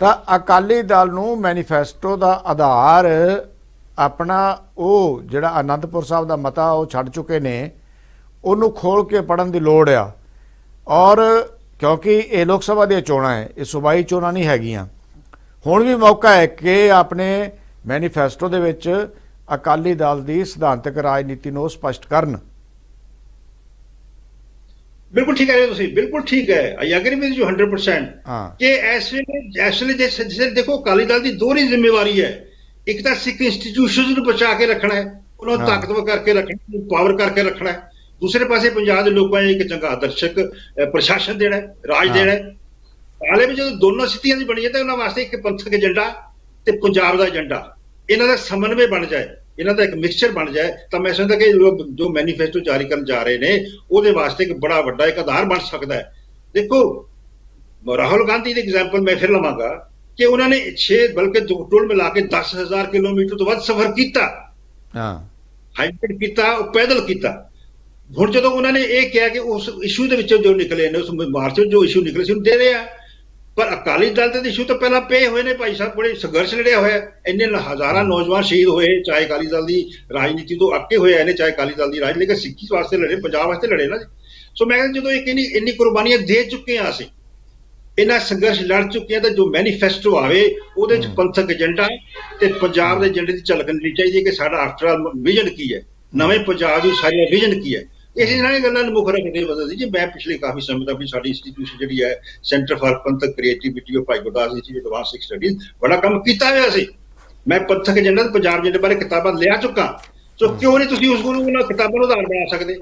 ਤਾਂ ਅਕਾਲੀ ਦਲ ਨੂੰ ਮੈਨੀਫੈਸਟੋ ਦਾ ਆਧਾਰ ਆਪਣਾ ਉਹ ਜਿਹੜਾ ਆਨੰਦਪੁਰ ਸਾਹਿਬ ਦਾ ਮਤਾ ਉਹ ਛੱਡ ਚੁੱਕੇ ਨੇ ਉਹਨੂੰ ਖੋਲ ਕੇ ਪੜਨ ਦੀ ਲੋੜ ਆ। ਔਰ ਕਿਉਂਕਿ ਇਹ ਲੋਕ ਸਭਾ ਦੀਆਂ ਚੋਣਾਂ ਹੈ ਇਹ ਸੂਬਾਈ ਚੋਣਾਂ ਨਹੀਂ ਹੈਗੀਆਂ। ਹੁਣ ਵੀ ਮੌਕਾ ਹੈ ਕਿ ਆਪਣੇ ਮੈਨੀਫੈਸਟੋ ਦੇ ਵਿੱਚ ਅਕਾਲੀ ਦਲ ਦੀ ਸਿਧਾਂਤਕ ਰਾਜਨੀਤੀ ਨੂੰ ਸਪਸ਼ਟ ਕਰਨ। ਬਿਲਕੁਲ ਠੀਕ ਹੈ ਤੁਸੀਂ ਬਿਲਕੁਲ ਠੀਕ ਹੈ। ਆਈ ਐਗਰੀ ਵਿਦ ਯੂ 100% ਹਾਂ। ਕਿ ਇਸ ਵੇਲੇ ਇਸ ਵੇਲੇ ਜੇ ਜੇ ਦੇਖੋ ਅਕਾਲੀ ਦਲ ਦੀ ਦੋਹਰੀ ਜ਼ਿੰਮੇਵਾਰੀ ਹੈ। ਇੱਕ ਤਾਂ ਸਿੱਖ ਇੰਸਟੀਟਿਊਸ਼ਨਸ ਨੂੰ ਬਚਾ ਕੇ ਰੱਖਣਾ ਹੈ ਉਹਨਾਂ ਨੂੰ। ਤਾਕਤਵਰ ਕਰਕੇ ਰੱਖਣਾ ਪਾਵਰ ਕਰਕੇ ਰੱਖਣਾ ਹੈ। ਦੂਸਰੇ ਪਾਸੇ ਪੰਜਾਬ ਦੇ ਲੋਕਾਂ ਨੂੰ ਇੱਕ ਚੰਗਾ ਆਦਰਸ਼ਕ ਪ੍ਰਸ਼ਾਸਨ ਦੇਣਾ ਹੈ ਰਾਜ। ਦੇਣਾ ਹੈ। ਹਾਲੇ ਵੀ ਜਦੋਂ ਦੋਨੋਂ ਸਥਿਤੀਆਂ ਦੀ ਬਣੀ ਹੈ ਤਾਂ ਉਹਨਾਂ ਵਾਸਤੇ ਇੱਕ ਪੰਥਕ ਏਜੰਡਾ ਤੇ ਪੰਜਾਬ ਦਾ ਏਜੰਡਾ। ਇਹਨਾਂ ਦਾ ਸਮਨਵय ਬਣ ਜਾਏ ਇਹਨਾਂ ਦਾ ਇੱਕ ਮਿਕਸਚਰ ਬਣ ਜਾਏ ਤਾਂ ਮੈਂ ਸਮਝਦਾ ਕਿ ਜੋ- ਜੋ ਮੈਨੀਫੈਸਟੋ ਜਾਰੀ ਕਰਨ ਜਾ ਰਹੇ ਨੇ ਉਹਦੇ ਵਾਸਤੇ ਇੱਕ ਬੜਾ ਵੱਡਾ ਇੱਕ ਆਧਾਰ ਬਣ ਸਕਦਾ ਹੈ। ਦੇਖੋ ਰਾਹੁਲ ਗਾਂਧੀ ਦੀ ਐਗਜ਼ਾਮਪਲ ਮੈਂ ਫਿਰ ਲਵਾਂਗਾ। ਕਿ ਉਹਨਾਂ ਨੇ 6 ਬਲਕਿ ਟੋਲ ਮਿਲਾ ਕੇ 10000 ਕਿਲੋਮੀਟਰ ਤੋਂ ਵੱਧ ਸਫ਼ਰ ਕੀਤਾ ਹਾਂ ਹਾਈਬ੍ਰਿਡ ਕੀਤਾ ਉਹ ਪੈਦਲ ਕੀਤਾ ਹੁਣ ਜਦੋਂ ਉਹਨਾਂ ਨੇ ਇਹ ਕਿਹਾ ਕਿ ਉਸ ਇਸ਼ੂ ਦੇ ਵਿੱਚੋਂ ਜੋ ਨਿਕਲੇ ਨੇ ਉਸ ਮਾਰਚ ਜੋ ਇਸ਼ੂ ਨਿਕਲੇ ਸੀ ਉਹਨੂੰ ਦੇ ਰਹੇ ਆ ਪਰ ਅਕਾਲੀ ਦਲ ਦੇ ਇਸ਼ੂ ਤਾਂ ਪਹਿਲਾਂ ਪਏ ਹੋਏ ਨੇ ਭਾਈ ਸਾਹਿਬ ਬੜੇ ਸੰਘਰਸ਼ ਲੜਿਆ ਹੋਇਆ। ਇੰਨੇ ਹਜ਼ਾਰਾਂ ਨੌਜਵਾਨ ਸ਼ਹੀਦ ਹੋਏ ਚਾਹੇ ਅਕਾਲੀ ਦਲ ਦੀ ਰਾਜਨੀਤੀ ਤੋਂ ਅੱਕੇ ਹੋਏ ਨੇ ਚਾਹੇ ਅਕਾਲੀ ਦਲ ਦੀ ਰਾਜ ਲੇਕਿਨ ਸਿੱਖੀ ਵਾਸਤੇ ਲੜੇ ਪੰਜਾਬ ਵਾਸਤੇ ਲੜੇ ਨਾ। ਸੋ ਮੈਂ ਕਹਿੰਦਾ ਜਦੋਂ ਇੱਕ ਇੰਨੀ ਇੰਨੀ ਕੁਰਬਾਨੀਆਂ ਦੇ ਚੁੱਕੇ ਹਾਂ ਅਸੀਂ ਇਹਨਾਂ ਸੰਘਰਸ਼ ਲੜ ਚੁੱਕੇ ਹਾਂ ਤਾਂ ਜੋ ਮੈਨੀਫੈਸਟੋ ਆਵੇ ਉਹਦੇ ਚ। ਪੰਥਕ ਏਜੰਡਾ ਤੇ ਪੰਜਾਬ ਦੇ ਏਜੰਡੇ ਦੀ ਝਲਕ ਮਿਲਣੀ ਚਾਹੀਦੀ ਹੈ ਕਿ ਸਾਡਾ ਆਫਟਰ ਵਿਜ਼ਨ ਕੀ ਹੈ। ਨਵੇਂ ਪੰਜਾਬ ਦੀ ਸਾਰੀ ਵਿਜ਼ਨ ਕੀ ਹੈ। ਇਸ ਨਾਲ ਇਹ ਗੱਲਾਂ ਨੂੰ ਮੁੱਖ ਰੱਖਦੇ ਬਦਲਦੀ ਜੀ ਮੈਂ ਪਿਛਲੇ ਕਾਫੀ ਸਮੇਂ ਤੋਂ ਵੀ ਸਾਡੀ ਇੰਸਟੀਟਿਊਸ਼ਨ ਜਿਹੜੀ ਹੈ centre for Panthic creativity of Bhai Gurdas ji the advance studies ਬੜਾ ਕੰਮ ਕੀਤਾ ਹੋਇਆ ਸੀ। ਮੈਂ ਪੰਥਕ ਏਜੰਡਾ ਪੰਜਾਬ ਏਜੰਡੇ ਬਾਰੇ ਕਿਤਾਬਾਂ ਲਿਆ ਚੁੱਕਾ। ਸੋ ਕਿਉਂ ਨਹੀਂ ਤੁਸੀਂ ਉਸ ਨੂੰ ਉਹਨਾਂ ਕਿਤਾਬਾਂ ਨੂੰ ਉਦਾਹਰਨ ਬਣਾ ਸਕਦੇ?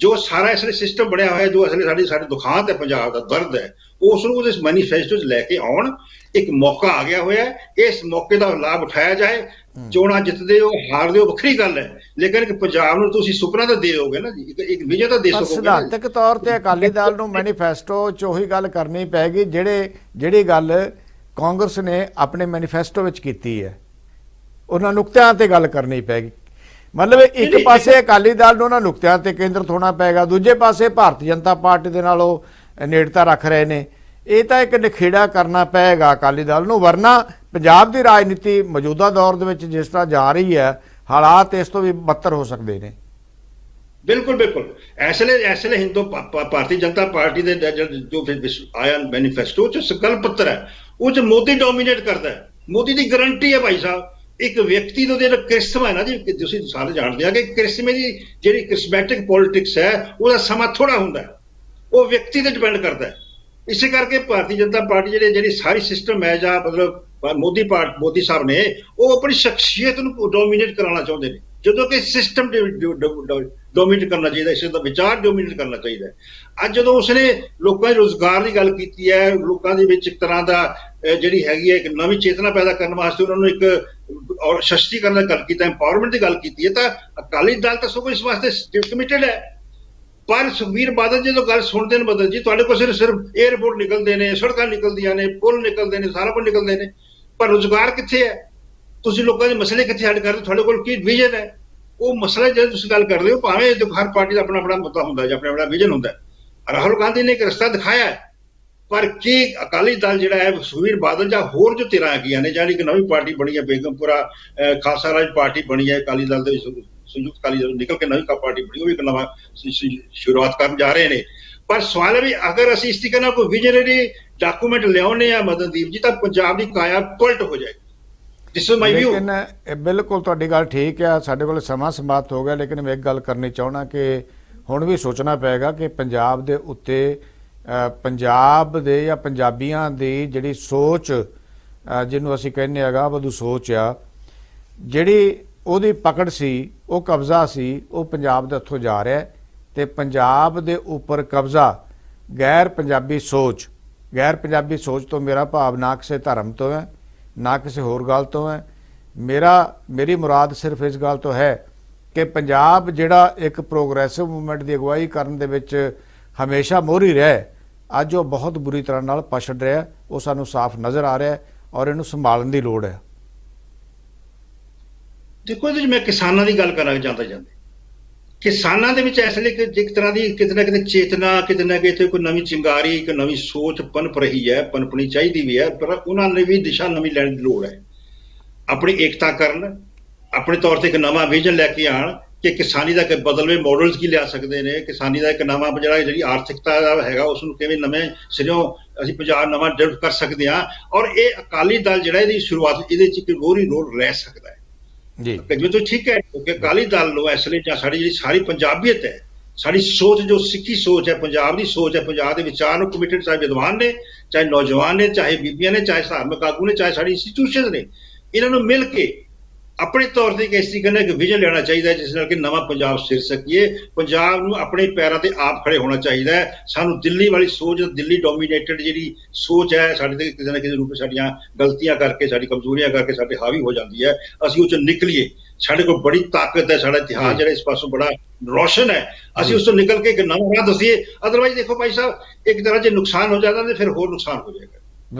ਜੋ ਸਾਰਾ ਇਸ ਸਿਸਟਮ ਬਣਿਆ ਹੋਇਆ ਜੋ ਅਸਲੇ ਸਾਡੀ ਸਾਡੇ ਦੁਖਾਂਤ ਹੈ ਪੰਜਾਬ ਦਾ ਦਰਦ ਹੈ ਉਸ ਨੂੰ ਉਸ ਮੈਨੀਫੈਸਟੋ 'ਚ ਲੈ ਕੇ ਆਉਣ ਇੱਕ ਮੌਕਾ ਆ ਗਿਆ ਹੋਇਆ ਇਸ ਮੌਕੇ ਦਾ ਲਾਭ ਉਠਾਇਆ ਜਾਏ ਚੋਣਾਂ ਜਿੱਤਦੇ ਹੋ ਹਾਰਦੇ ਹੋ ਵੱਖਰੀ ਗੱਲ ਹੈ ਲੇਕਿਨ ਕਿ ਪੰਜਾਬ ਨੂੰ ਤੁਸੀਂ ਸੁਪਨਾ ਤਾਂ ਦਿਓਗੇ ਨਾ ਜੀ ਇੱਕ ਇੱਕ ਵਿਜੇ ਤਾਂ ਦੇ ਸਕੋਗੇ। ਸਿਧਾਂਤਕ ਤੌਰ ਤੇ ਅਕਾਲੀ ਦਲ ਨੂੰ ਮੈਨੀਫੈਸਟੋ 'ਚ ਉਹੀ ਗੱਲ ਕਰਨੀ ਪੈਗੀ ਜਿਹੜੇ ਜਿਹੜੀ ਗੱਲ ਕਾਂਗਰਸ ਨੇ ਆਪਣੇ ਮੈਨੀਫੈਸਟੋ ਵਿੱਚ ਕੀਤੀ ਹੈ ਉਹਨਾਂ ਨੁਕਤਿਆਂ ਤੇ ਗੱਲ ਕਰਨੀ ਪੈਗੀ ਮਤਲਬ ਇੱਕ ਪਾਸੇ ਅਕਾਲੀ ਦਲ ਨੂੰ ਉਹਨਾਂ ਨੁਕਤਿਆਂ ਤੇ ਕੇਂਦਰਿਤ ਹੋਣਾ ਪਏਗਾ ਦੂਜੇ ਪਾਸੇ ਭਾਰਤੀ ਜਨਤਾ ਪਾਰਟੀ ਦੇ ਨਾਲ ਉਹ ਨੇੜਤਾ ਰੱਖ ਰਹੇ ਨੇ। ਇਹ ਤਾਂ ਇੱਕ ਨਿਖੇੜਾ ਕਰਨਾ ਪਏਗਾ ਅਕਾਲੀ ਦਲ ਨੂੰ ਵਰਨਾ ਪੰਜਾਬ ਦੀ ਰਾਜਨੀਤੀ ਮੌਜੂਦਾ ਦੌਰ ਦੇ ਵਿੱਚ ਜਿਸ ਤਰ੍ਹਾਂ ਜਾ ਰਹੀ ਹੈ ਹਾਲਾਤ ਇਸ ਤੋਂ ਵੀ ਬੱਤਰ ਹੋ ਸਕਦੇ ਨੇ। ਬਿਲਕੁਲ ਬਿਲਕੁਲ। ਐਸਲੇ ਐਸਲੇ ਹਿੰਦੂ ਭਾਰਤੀ ਜਨਤਾ ਪਾਰਟੀ ਦੇ ਜ- ਆਇਆ ਮੈਨੀਫੈਸਟੋ ਚ ਸੰਕਲਪ ਪੱਤਰ ਹੈ। ਉਹ ਚ ਮੋਦੀ ਡੋਮੀਨੇਟ ਕਰਦਾ ਹੈ। ਮੋਦੀ ਦੀ ਗਾਰੰਟੀ ਹੈ ਭਾਈ ਸਾਹਿਬ। ਇੱਕ ਵਿਅਕਤੀ ਦਾ ਜਿਹੜਾ ਕ੍ਰਿਸਮਾ ਹੈ ਨਾ ਜੀ ਤੁਸੀਂ ਸਾਰੇ ਜਾਣਦੇ ਆ ਕਿ ਕ੍ਰਿਸਮੇ ਦੀ ਜਿਹੜੀ ਕ੍ਰਿਸਮੈਟਿਕ ਪੋਲਿਟਿਕਸ ਹੈ, ਉਹਦਾ ਸਮਾਂ ਥੋੜਾ ਹੁੰਦਾ ਉਹ ਵਿਅਕਤੀ ਤੇ ਡਿਪੈਂਡ ਕਰਦਾ ਹੈ। ਇਸੇ ਕਰਕੇ ਭਾਰਤੀ ਜਨਤਾ ਪਾਰਟੀ ਜਿਹੜੇ, ਜਿਹੜੀ ਸਾਰੀ ਸਿਸਟਮ ਹੈ ਜਾਂ ਮਤਲਬ ਮੋਦੀ ਪਾਰਟ, ਮੋਦੀ ਸਾਹਿਬ ਨੇ, ਉਹ ਆਪਣੀ ਸ਼ਖਸੀਅਤ ਨੂੰ ਡੋਮੀਨੇਟ ਕਰਾਉਣਾ ਚਾਹੁੰਦੇ ਨੇ। ਜਦੋਂ ਕਿ ਸਿਸਟਮ ਡੋਮੀਨੇਟ ਕਰਨਾ ਚਾਹੀਦਾ, ਇਸ ਦਾ ਵਿਚਾਰ ਡੋਮੀਨੇਟ ਕਰਨਾ ਚਾਹੀਦਾ ਅੱਜ ਜਦੋਂ ਉਸਨੇ ਲੋਕਾਂ ਦੇ ਰੋਜ਼ਗਾਰ ਦੀ ਗੱਲ ਕੀਤੀ ਹੈ, ਲੋਕਾਂ ਦੇ ਵਿੱਚ ਇੱਕ ਤਰ੍ਹਾਂ ਦਾ ਜਿਹੜੀ ਹੈਗੀ ਹੈ ਇੱਕ ਨਵੀਂ ਚੇਤਨਾ ਪੈਦਾ ਕਰਨ ਵਾਸਤੇ ਉਹਨਾਂ ਨੂੰ ਇੱਕ, ਔਰ ਸਸ਼ਤੀਕਰਨ ਦੀ ਗੱਲ ਕੀਤਾ ਐਮਪਾਵਰਮੈਂਟ ਦੀ ਗੱਲ ਕੀਤੀ ਹੈ, ਤਾਂ ਅਕਾਲੀ ਦਲ ਤਾਂ ਸਗੋਂ ਇਸ ਵਾਸਤੇ ਕਮਿਟਡ ਹੈ। ਪਰ ਸੁਖਬੀਰ ਬਾਦਲ ਜੀ ਜਦੋਂ ਗੱਲ ਸੁਣਦੇ ਨੇ ਬਦਲ ਜੀ, ਤੁਹਾਡੇ ਕੋਲ ਸਿਰਫ ਸਿਰਫ 에어ਪੋਰਟ ਨਿਕਲਦੇ ਨੇ, ਸੜਕਾਂ ਨਿਕਲਦੀਆਂ ਨੇ, ਪੁਲ ਨਿਕਲਦੇ ਨੇ, ਸਾਰਾ ਕੁਝ ਨਿਕਲਦੇ ਨੇ, ਪਰ ਰੋਜ਼ਗਾਰ ਕਿੱਥੇ ਹੈ? ਤੁਸੀਂ ਲੋਕਾਂ ਦੇ ਮਸਲੇ ਕਿੱਥੇ ਹੱਲ ਕਰਦੇ? ਤੁਹਾਡੇ ਕੋਲ ਕੀ ਵਿਜ਼ਨ ਹੈ? ਉਹ ਮਸਲਾ ਜਦੋਂ ਤੁਸੀਂ ਗੱਲ ਕਰਦੇ ਹੋ, ਭਾਵੇਂ ਹਰ ਪਾਰਟੀ ਦਾ ਆਪਣਾ ਆਪਣਾ ਮੁੱਦਾ ਹੁੰਦਾ ਹੈ ਜਾਂ ਆਪਣਾ ਆਪਣਾ ਵਿਜ਼ਨ ਹੁੰਦਾ ਰਾਹੁਲ ਗਾਂਧੀ ਨੇ ਇੱਕ ਰਸਤਾ ਦਿਖਾਇਆ ਹੈ। ਪਰ ਕੀ ਅਕਾਲੀ ਦਲ ਜਿਹੜਾ ਹੈ, ਸੁਖਬੀਰ ਬਾਦਲ ਜਾਂ ਹੋਰ ਜੋ ਧਿਰਾਂ ਹੈਗੀਆਂ ਨੇ ਜਿਹੜੀ ਇੱਕ ਨਵੀਂ ਪਾਰਟੀ ਬਣੀ ਹੈ, ਬੇਗਮਪੁਰਾ ਖਾਲਸਾ ਰਾਜ ਪਾਰਟੀ ਬਣੀ ਹੈ, ਅਕਾਲੀ ਦਲ ਦੇ ਸੰਯੁਕਤ ਅਕਾਲੀ ਦਲ ਨਿਕਲ ਕੇ ਨਵੀਂ ਕਾ ਪਾਰਟੀ ਬਣੀ, ਉਹ ਇੱਕ ਨਵਾਂ ਸ਼ੁਰੂਆਤ ਕਰਨ ਜਾ ਰਹੇ ਨੇ। ਪਰ ਸਵਾਲ ਹੈ ਵੀ, ਅਗਰ ਅਸੀਂ ਇਸ ਤਰੀਕੇ ਨਾਲ ਕੋਈ ਵਿਜ਼ਨਰੀ ਡਾਕੂਮੈਂਟ ਲਿਆਉਨੇ ਆ ਮਦਨਦੀਪ ਜੀ, ਤਾਂ ਪੰਜਾਬ ਦੀ ਕਾਇਆ ਪਲਟ ਹੋ ਜਾਏਗੀ। ਦਿਸ ਇਜ਼ ਮਾਈ ਵਿਊ ਲੇਕਿਨ ਬਿਲਕੁਲ ਤੁਹਾਡੀ ਗੱਲ ਠੀਕ ਆ, ਸਾਡੇ ਕੋਲ ਸਮਾਂ ਸਮਾਪਤ ਹੋ ਗਿਆ, ਲੇਕਿਨ ਮੈਂ ਇੱਕ ਗੱਲ ਕਰਨੀ ਚਾਹਣਾ ਕਿ ਹੁਣ ਵੀ ਸੋਚਣਾ ਪਏਗਾ ਕਿ ਪੰਜਾਬ ਦੇ ਉੱਤੇ ਪੰਜਾਬ ਦੇ ਜਾਂ ਪੰਜਾਬੀਆਂ ਦੀ ਜਿਹੜੀ ਸੋਚ ਜਿਹਨੂੰ ਅਸੀਂ ਕਹਿੰਦੇ ਹੈਗਾ, ਵਧੂ ਸੋਚ ਆ, ਜਿਹੜੀ ਉਹਦੀ ਪਕੜ ਸੀ, ਉਹ ਕਬਜ਼ਾ ਸੀ, ਉਹ ਪੰਜਾਬ ਦੇ ਹੱਥੋਂ ਜਾ ਰਿਹਾ ਹੈ ਤੇ ਪੰਜਾਬ ਦੇ ਉੱਪਰ ਕਬਜ਼ਾ, ਗੈਰ ਪੰਜਾਬੀ ਸੋਚ, ਗੈਰ ਪੰਜਾਬੀ ਸੋਚ ਤੋਂ ਮੇਰਾ ਭਾਵ ਨਾ ਕਿਸੇ ਧਰਮ ਤੋਂ ਹੈ, ਨਾ ਕਿਸੇ ਹੋਰ ਗੱਲ ਤੋਂ ਹੈ। ਮੇਰਾ, ਮੇਰੀ ਮੁਰਾਦ ਸਿਰਫ ਇਸ ਗੱਲ ਤੋਂ ਹੈ ਕਿ ਪੰਜਾਬ ਜਿਹੜਾ ਇੱਕ ਪ੍ਰੋਗਰੈਸਿਵ ਮੂਵਮੈਂਟ ਦੀ ਅਗਵਾਈ ਕਰਨ ਦੇ ਵਿੱਚ ਹਮੇਸ਼ਾ ਮੋਹਰੀ ਰਿਹਾ ਅੱਜ ਉਹ ਬਹੁਤ ਬੁਰੀ ਤਰ੍ਹਾਂ ਨਾਲ ਪਛੜ ਰਿਹਾ ਉਹ ਸਾਨੂੰ ਸਾਫ਼ ਨਜ਼ਰ ਆ ਰਿਹਾ ਔਰ ਇਹਨੂੰ ਸੰਭਾਲਣ ਦੀ ਲੋੜ ਹੈ। ਦੇਖੋ ਇਹਦੇ 'ਚ ਮੈਂ ਕਿਸਾਨਾਂ ਦੀ ਗੱਲ ਕਰਾਂ ਜਾਂਦਾ ਜਾਂਦੇ। ਕਿਸਾਨਾਂ ਦੇ ਵਿੱਚ ਇਸ ਲਈ ਕਿ ਇੱਕ ਤਰ੍ਹਾਂ ਦੀ ਕਿਤੇ ਨਾ ਕਿਤੇ ਚੇਤਨਾ, ਕਿਤੇ ਨਾ ਕਿਤੇ ਕੋਈ ਨਵੀਂ ਚਿੰਗਾਰੀ, ਇੱਕ ਨਵੀਂ ਸੋਚ ਪਨਪ ਰਹੀ ਹੈ, ਪਨਪਣੀ ਚਾਹੀਦੀ ਵੀ ਹੈ, ਪਰ ਉਹਨਾਂ ਨੇ ਵੀ ਦਿਸ਼ਾ ਨਵੀਂ ਲੈਣ ਦੀ ਲੋੜ ਹੈ। ਆਪਣੀ ਏਕਤਾ ਕਰਨ, ਆਪਣੇ ਤੌਰ ਤੇ ਇੱਕ ਨਵਾਂ ਵਿਜ਼ਨ ਲੈ ਕੇ ਆਣ ਕਿ ਕਿਸਾਨੀ ਦਾ ਕਿ ਬਦਲਵੇਂ ਮਾਡਲਸ ਕੀ ਲਿਆ ਸਕਦੇ ਨੇ? ਕਿਸਾਨੀ ਦਾ ਇੱਕ ਨਵਾਂ ਜਿਹੜਾ ਜਿਹੜੀ ਆਰਥਿਕਤਾ ਦਾ ਹੈਗਾ ਉਸ ਨੂੰ ਕਿਵੇਂ ਨਵੇਂ ਸਿਰਿਓਂ ਅਸੀਂ ਪੰਜਾਬ ਨਵਾਂ ਡਿਵੈਲਪ ਕਰ ਸਕਦੇ ਹਾਂ? ਔਰ ਇਹ ਅਕਾਲੀ ਦਲ ਜਿਹੜਾ ਇਹਦੀ ਸ਼ੁਰੂਆਤ ਇਹਦੇ ਚ ਇੱਕ ਗੋਰੀ ਰੋਲ ਰਹਿ ਸਕਦਾ ਹੈ। ਜੀ। ਜਿਵੇਂ ਤੁਸੀਂ ਠੀਕ ਹੈ ਕਿ ਅਕਾਲੀ ਦਲ ਨੂੰ ਇਸ ਲਈ ਜਾਂ ਸਾਡੀ ਜਿਹੜੀ ਸਾਰੀ ਪੰਜਾਬੀਅਤ ਹੈ ਸਾਡੀ ਸੋਚ ਜੋ ਸਿੱਖੀ ਸੋਚ ਹੈ ਪੰਜਾਬ ਦੀ ਸੋਚ ਹੈ ਪੰਜਾਬ ਦੇ ਵਿਚਾਰ ਨੂੰ ਕਮਿਟਡ ਚਾਹੇ ਵਿਦਵਾਨ ਨੇ ਚਾਹੇ ਨੌਜਵਾਨ ਨੇ ਚਾਹੇ ਬੀਬੀਆਂ ਨੇ ਚਾਹੇ ਧਾਰਮਿਕ ਆਗੂ ਨੇ ਚਾਹੇ ਸਾਡੀ ਇੰਸਟੀਟਿਊਸ਼ਨ ਨੇ ਇਹਨਾਂ ਨੂੰ ਮਿਲ ਕੇ ਆਪਣੇ ਤੌਰ ਤੇ ਤਰੀਕੇ ਨਾਲ ਇੱਕ ਵਿਜ਼ਨ ਲੈਣਾ ਚਾਹੀਦਾ ਜਿਸ ਨਾਲ ਕਿ ਨਵਾਂ ਪੰਜਾਬ ਸਿਰ ਸਕੀਏ। ਪੰਜਾਬ ਨੂੰ ਆਪਣੇ ਪੈਰਾਂ ਤੇ ਆਪ ਖੜੇ ਹੋਣਾ ਚਾਹੀਦਾ ਹੈ। ਸਾਨੂੰ ਦਿੱਲੀ ਵਾਲੀ ਸੋਚ ਦਿੱਲੀ ਡੋਮੀਨੇਟਡ ਜਿਹੜੀ ਸੋਚ ਹੈ ਸਾਡੇ ਤੇ ਕਿਸੇ ਨਾ ਕਿਸੇ ਰੂਪ ਸਾਡੀਆਂ ਗਲਤੀਆਂ ਕਰਕੇ ਸਾਡੀ ਕਮਜ਼ੋਰੀਆਂ ਕਰਕੇ ਸਾਡੇ ਹਾਵੀ ਹੋ ਜਾਂਦੀ ਹੈ। ਅਸੀਂ ਉਹ ਚੋਂ ਨਿਕਲੀਏ। ਸਾਡੇ ਕੋਲ ਬੜੀ ਤਾਕਤ ਹੈ ਸਾਡਾ ਇਤਿਹਾਸ ਜਿਹੜਾ ਇਸ ਪਾਸੋਂ ਬੜਾ ਰੋਸ਼ਨ ਹੈ। ਅਸੀਂ ਉਸ ਤੋਂ ਨਿਕਲ ਕੇ ਇੱਕ ਨਵਾਂ ਰਾਹ ਦਸੀਏ। ਅਦਰਵਾਈਜ਼ ਦੇਖੋ ਭਾਈ ਸਾਹਿਬ ਇੱਕ ਤਰ੍ਹਾਂ ਜੇ ਨੁਕਸਾਨ ਹੋ ਜਾਂਦਾ ਤੇ ਫਿਰ ਹੋਰ ਨੁਕਸਾਨ ਹੋ ਜਾਏਗਾ।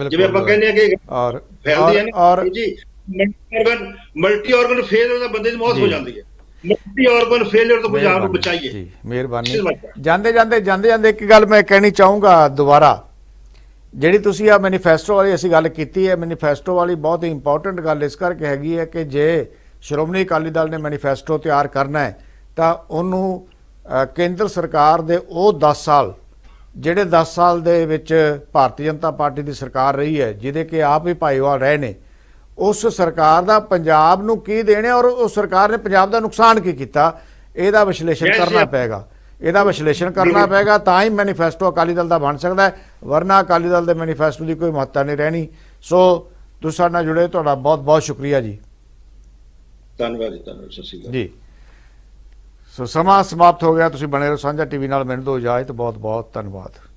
ਜਿਵੇਂ ਆਪਾਂ ਕਹਿੰਦੇ ਆ ਕਿ ਔਰ ਫੈਲਦੀ ਹੈ ਔਰ- ਨਾ ਜੀ। ਮਲਟੀ ਆਰਗਨ ਮਲਟੀ ਆਰਗਨ ਤਾਂ ਬੰਦੇ ਦੀ ਮੌਤ ਹੋ। ਜਾਂਦੀ ਹੈ ਮਲਟੀ ਆਰਗਨ ਫੇਲਿਅਰ ਤੋਂ ਪੰਜਾਬ ਨੂੰ ਮਿਹਰਬਾਨੀ। ਬਚਾਈਏ ਜੀ ਮਿਹਰਬਾਨੀ. ਜਾਂਦੇ ਜਾਂਦੇ ਜਾਂਦੇ ਜਾਂਦੇ ਇੱਕ ਗੱਲ ਮੈਂ ਕਹਿਣੀ ਚਾਹੂੰਗਾ ਦੁਬਾਰਾ ਜਿਹੜੀ ਤੁਸੀਂ ਆ ਮੈਨੀਫੈਸਟੋ ਵਾਲੀ ਅਸੀਂ ਗੱਲ ਕੀਤੀ ਹੈ ਮੈਨੀਫੈਸਟੋ ਵਾਲੀ ਬਹੁਤ ਹੀ ਇੰਪੋਰਟੈਂਟ ਗੱਲ ਇਸ ਕਰਕੇ ਹੈਗੀ ਹੈ ਕਿ ਜੇ ਸ਼੍ਰੋਮਣੀ ਅਕਾਲੀ ਦਲ ਨੇ ਮੈਨੀਫੈਸਟੋ ਤਿਆਰ ਕਰਨਾ ਹੈ ਤਾਂ ਉਹਨੂੰ ਕੇਂਦਰ ਸਰਕਾਰ ਦੇ ਉਹ 10 ਸਾਲ ਜਿਹੜੇ 10 ਸਾਲ ਦੇ ਵਿੱਚ ਭਾਰਤੀ ਜਨਤਾ ਪਾਰਟੀ ਦੀ ਸਰਕਾਰ ਰਹੀ ਹੈ ਜਿਹਦੇ ਕਿ ਆਪ ਹੀ ਭਾਈਵਾਲ ਰਹੇ ਨੇ ਉਸ ਸਰਕਾਰ ਦਾ ਪੰਜਾਬ ਨੂੰ ਕੀ ਦੇਣੇ ਔਰ ਉਸ ਸਰਕਾਰ ਨੇ ਪੰਜਾਬ ਦਾ ਨੁਕਸਾਨ ਕੀ ਕੀਤਾ ਇਹਦਾ ਵਿਸ਼ਲੇਸ਼ਣ ਕਰਨਾ. ਪਏਗਾ। ਇਹਦਾ ਵਿਸ਼ਲੇਸ਼ਣ ਕਰਨਾ। ਪਏਗਾ ਤਾਂ ਹੀ ਮੈਨੀਫੈਸਟੋ ਅਕਾਲੀ ਦਲ ਦਾ ਬਣ ਸਕਦਾ ਹੈ ਵਰਨਾ ਅਕਾਲੀ ਦਲ ਦੇ ਮੈਨੀਫੈਸਟੋ ਦੀ ਕੋਈ ਮਹੱਤਤਾ ਨਹੀਂ ਰਹਿਣੀ। ਸੋ ਤੁਸੀਂ ਸਾਡੇ ਨਾਲ ਜੁੜੇ ਤੁਹਾਡਾ ਬਹੁਤ ਬਹੁਤ ਸ਼ੁਕਰੀਆ ਜੀ। ਧੰਨਵਾਦ ਜੀ ਧੰਨਵਾਦ ਸਤਿ ਸ਼੍ਰੀ ਅਕਾਲ। ਜੀ। ਸੋ ਸਮਾਂ ਸਮਾਪਤ ਹੋ ਗਿਆ ਤੁਸੀਂ ਬਣੇ ਰਹੋ ਸਾਂਝਾ ਟੀਵੀ ਨਾਲ ਮੈਨੂੰ ਦੋ ਇਜਾਜ਼ਤ ਬਹੁਤ ਬਹੁਤ ਧੰਨਵਾਦ।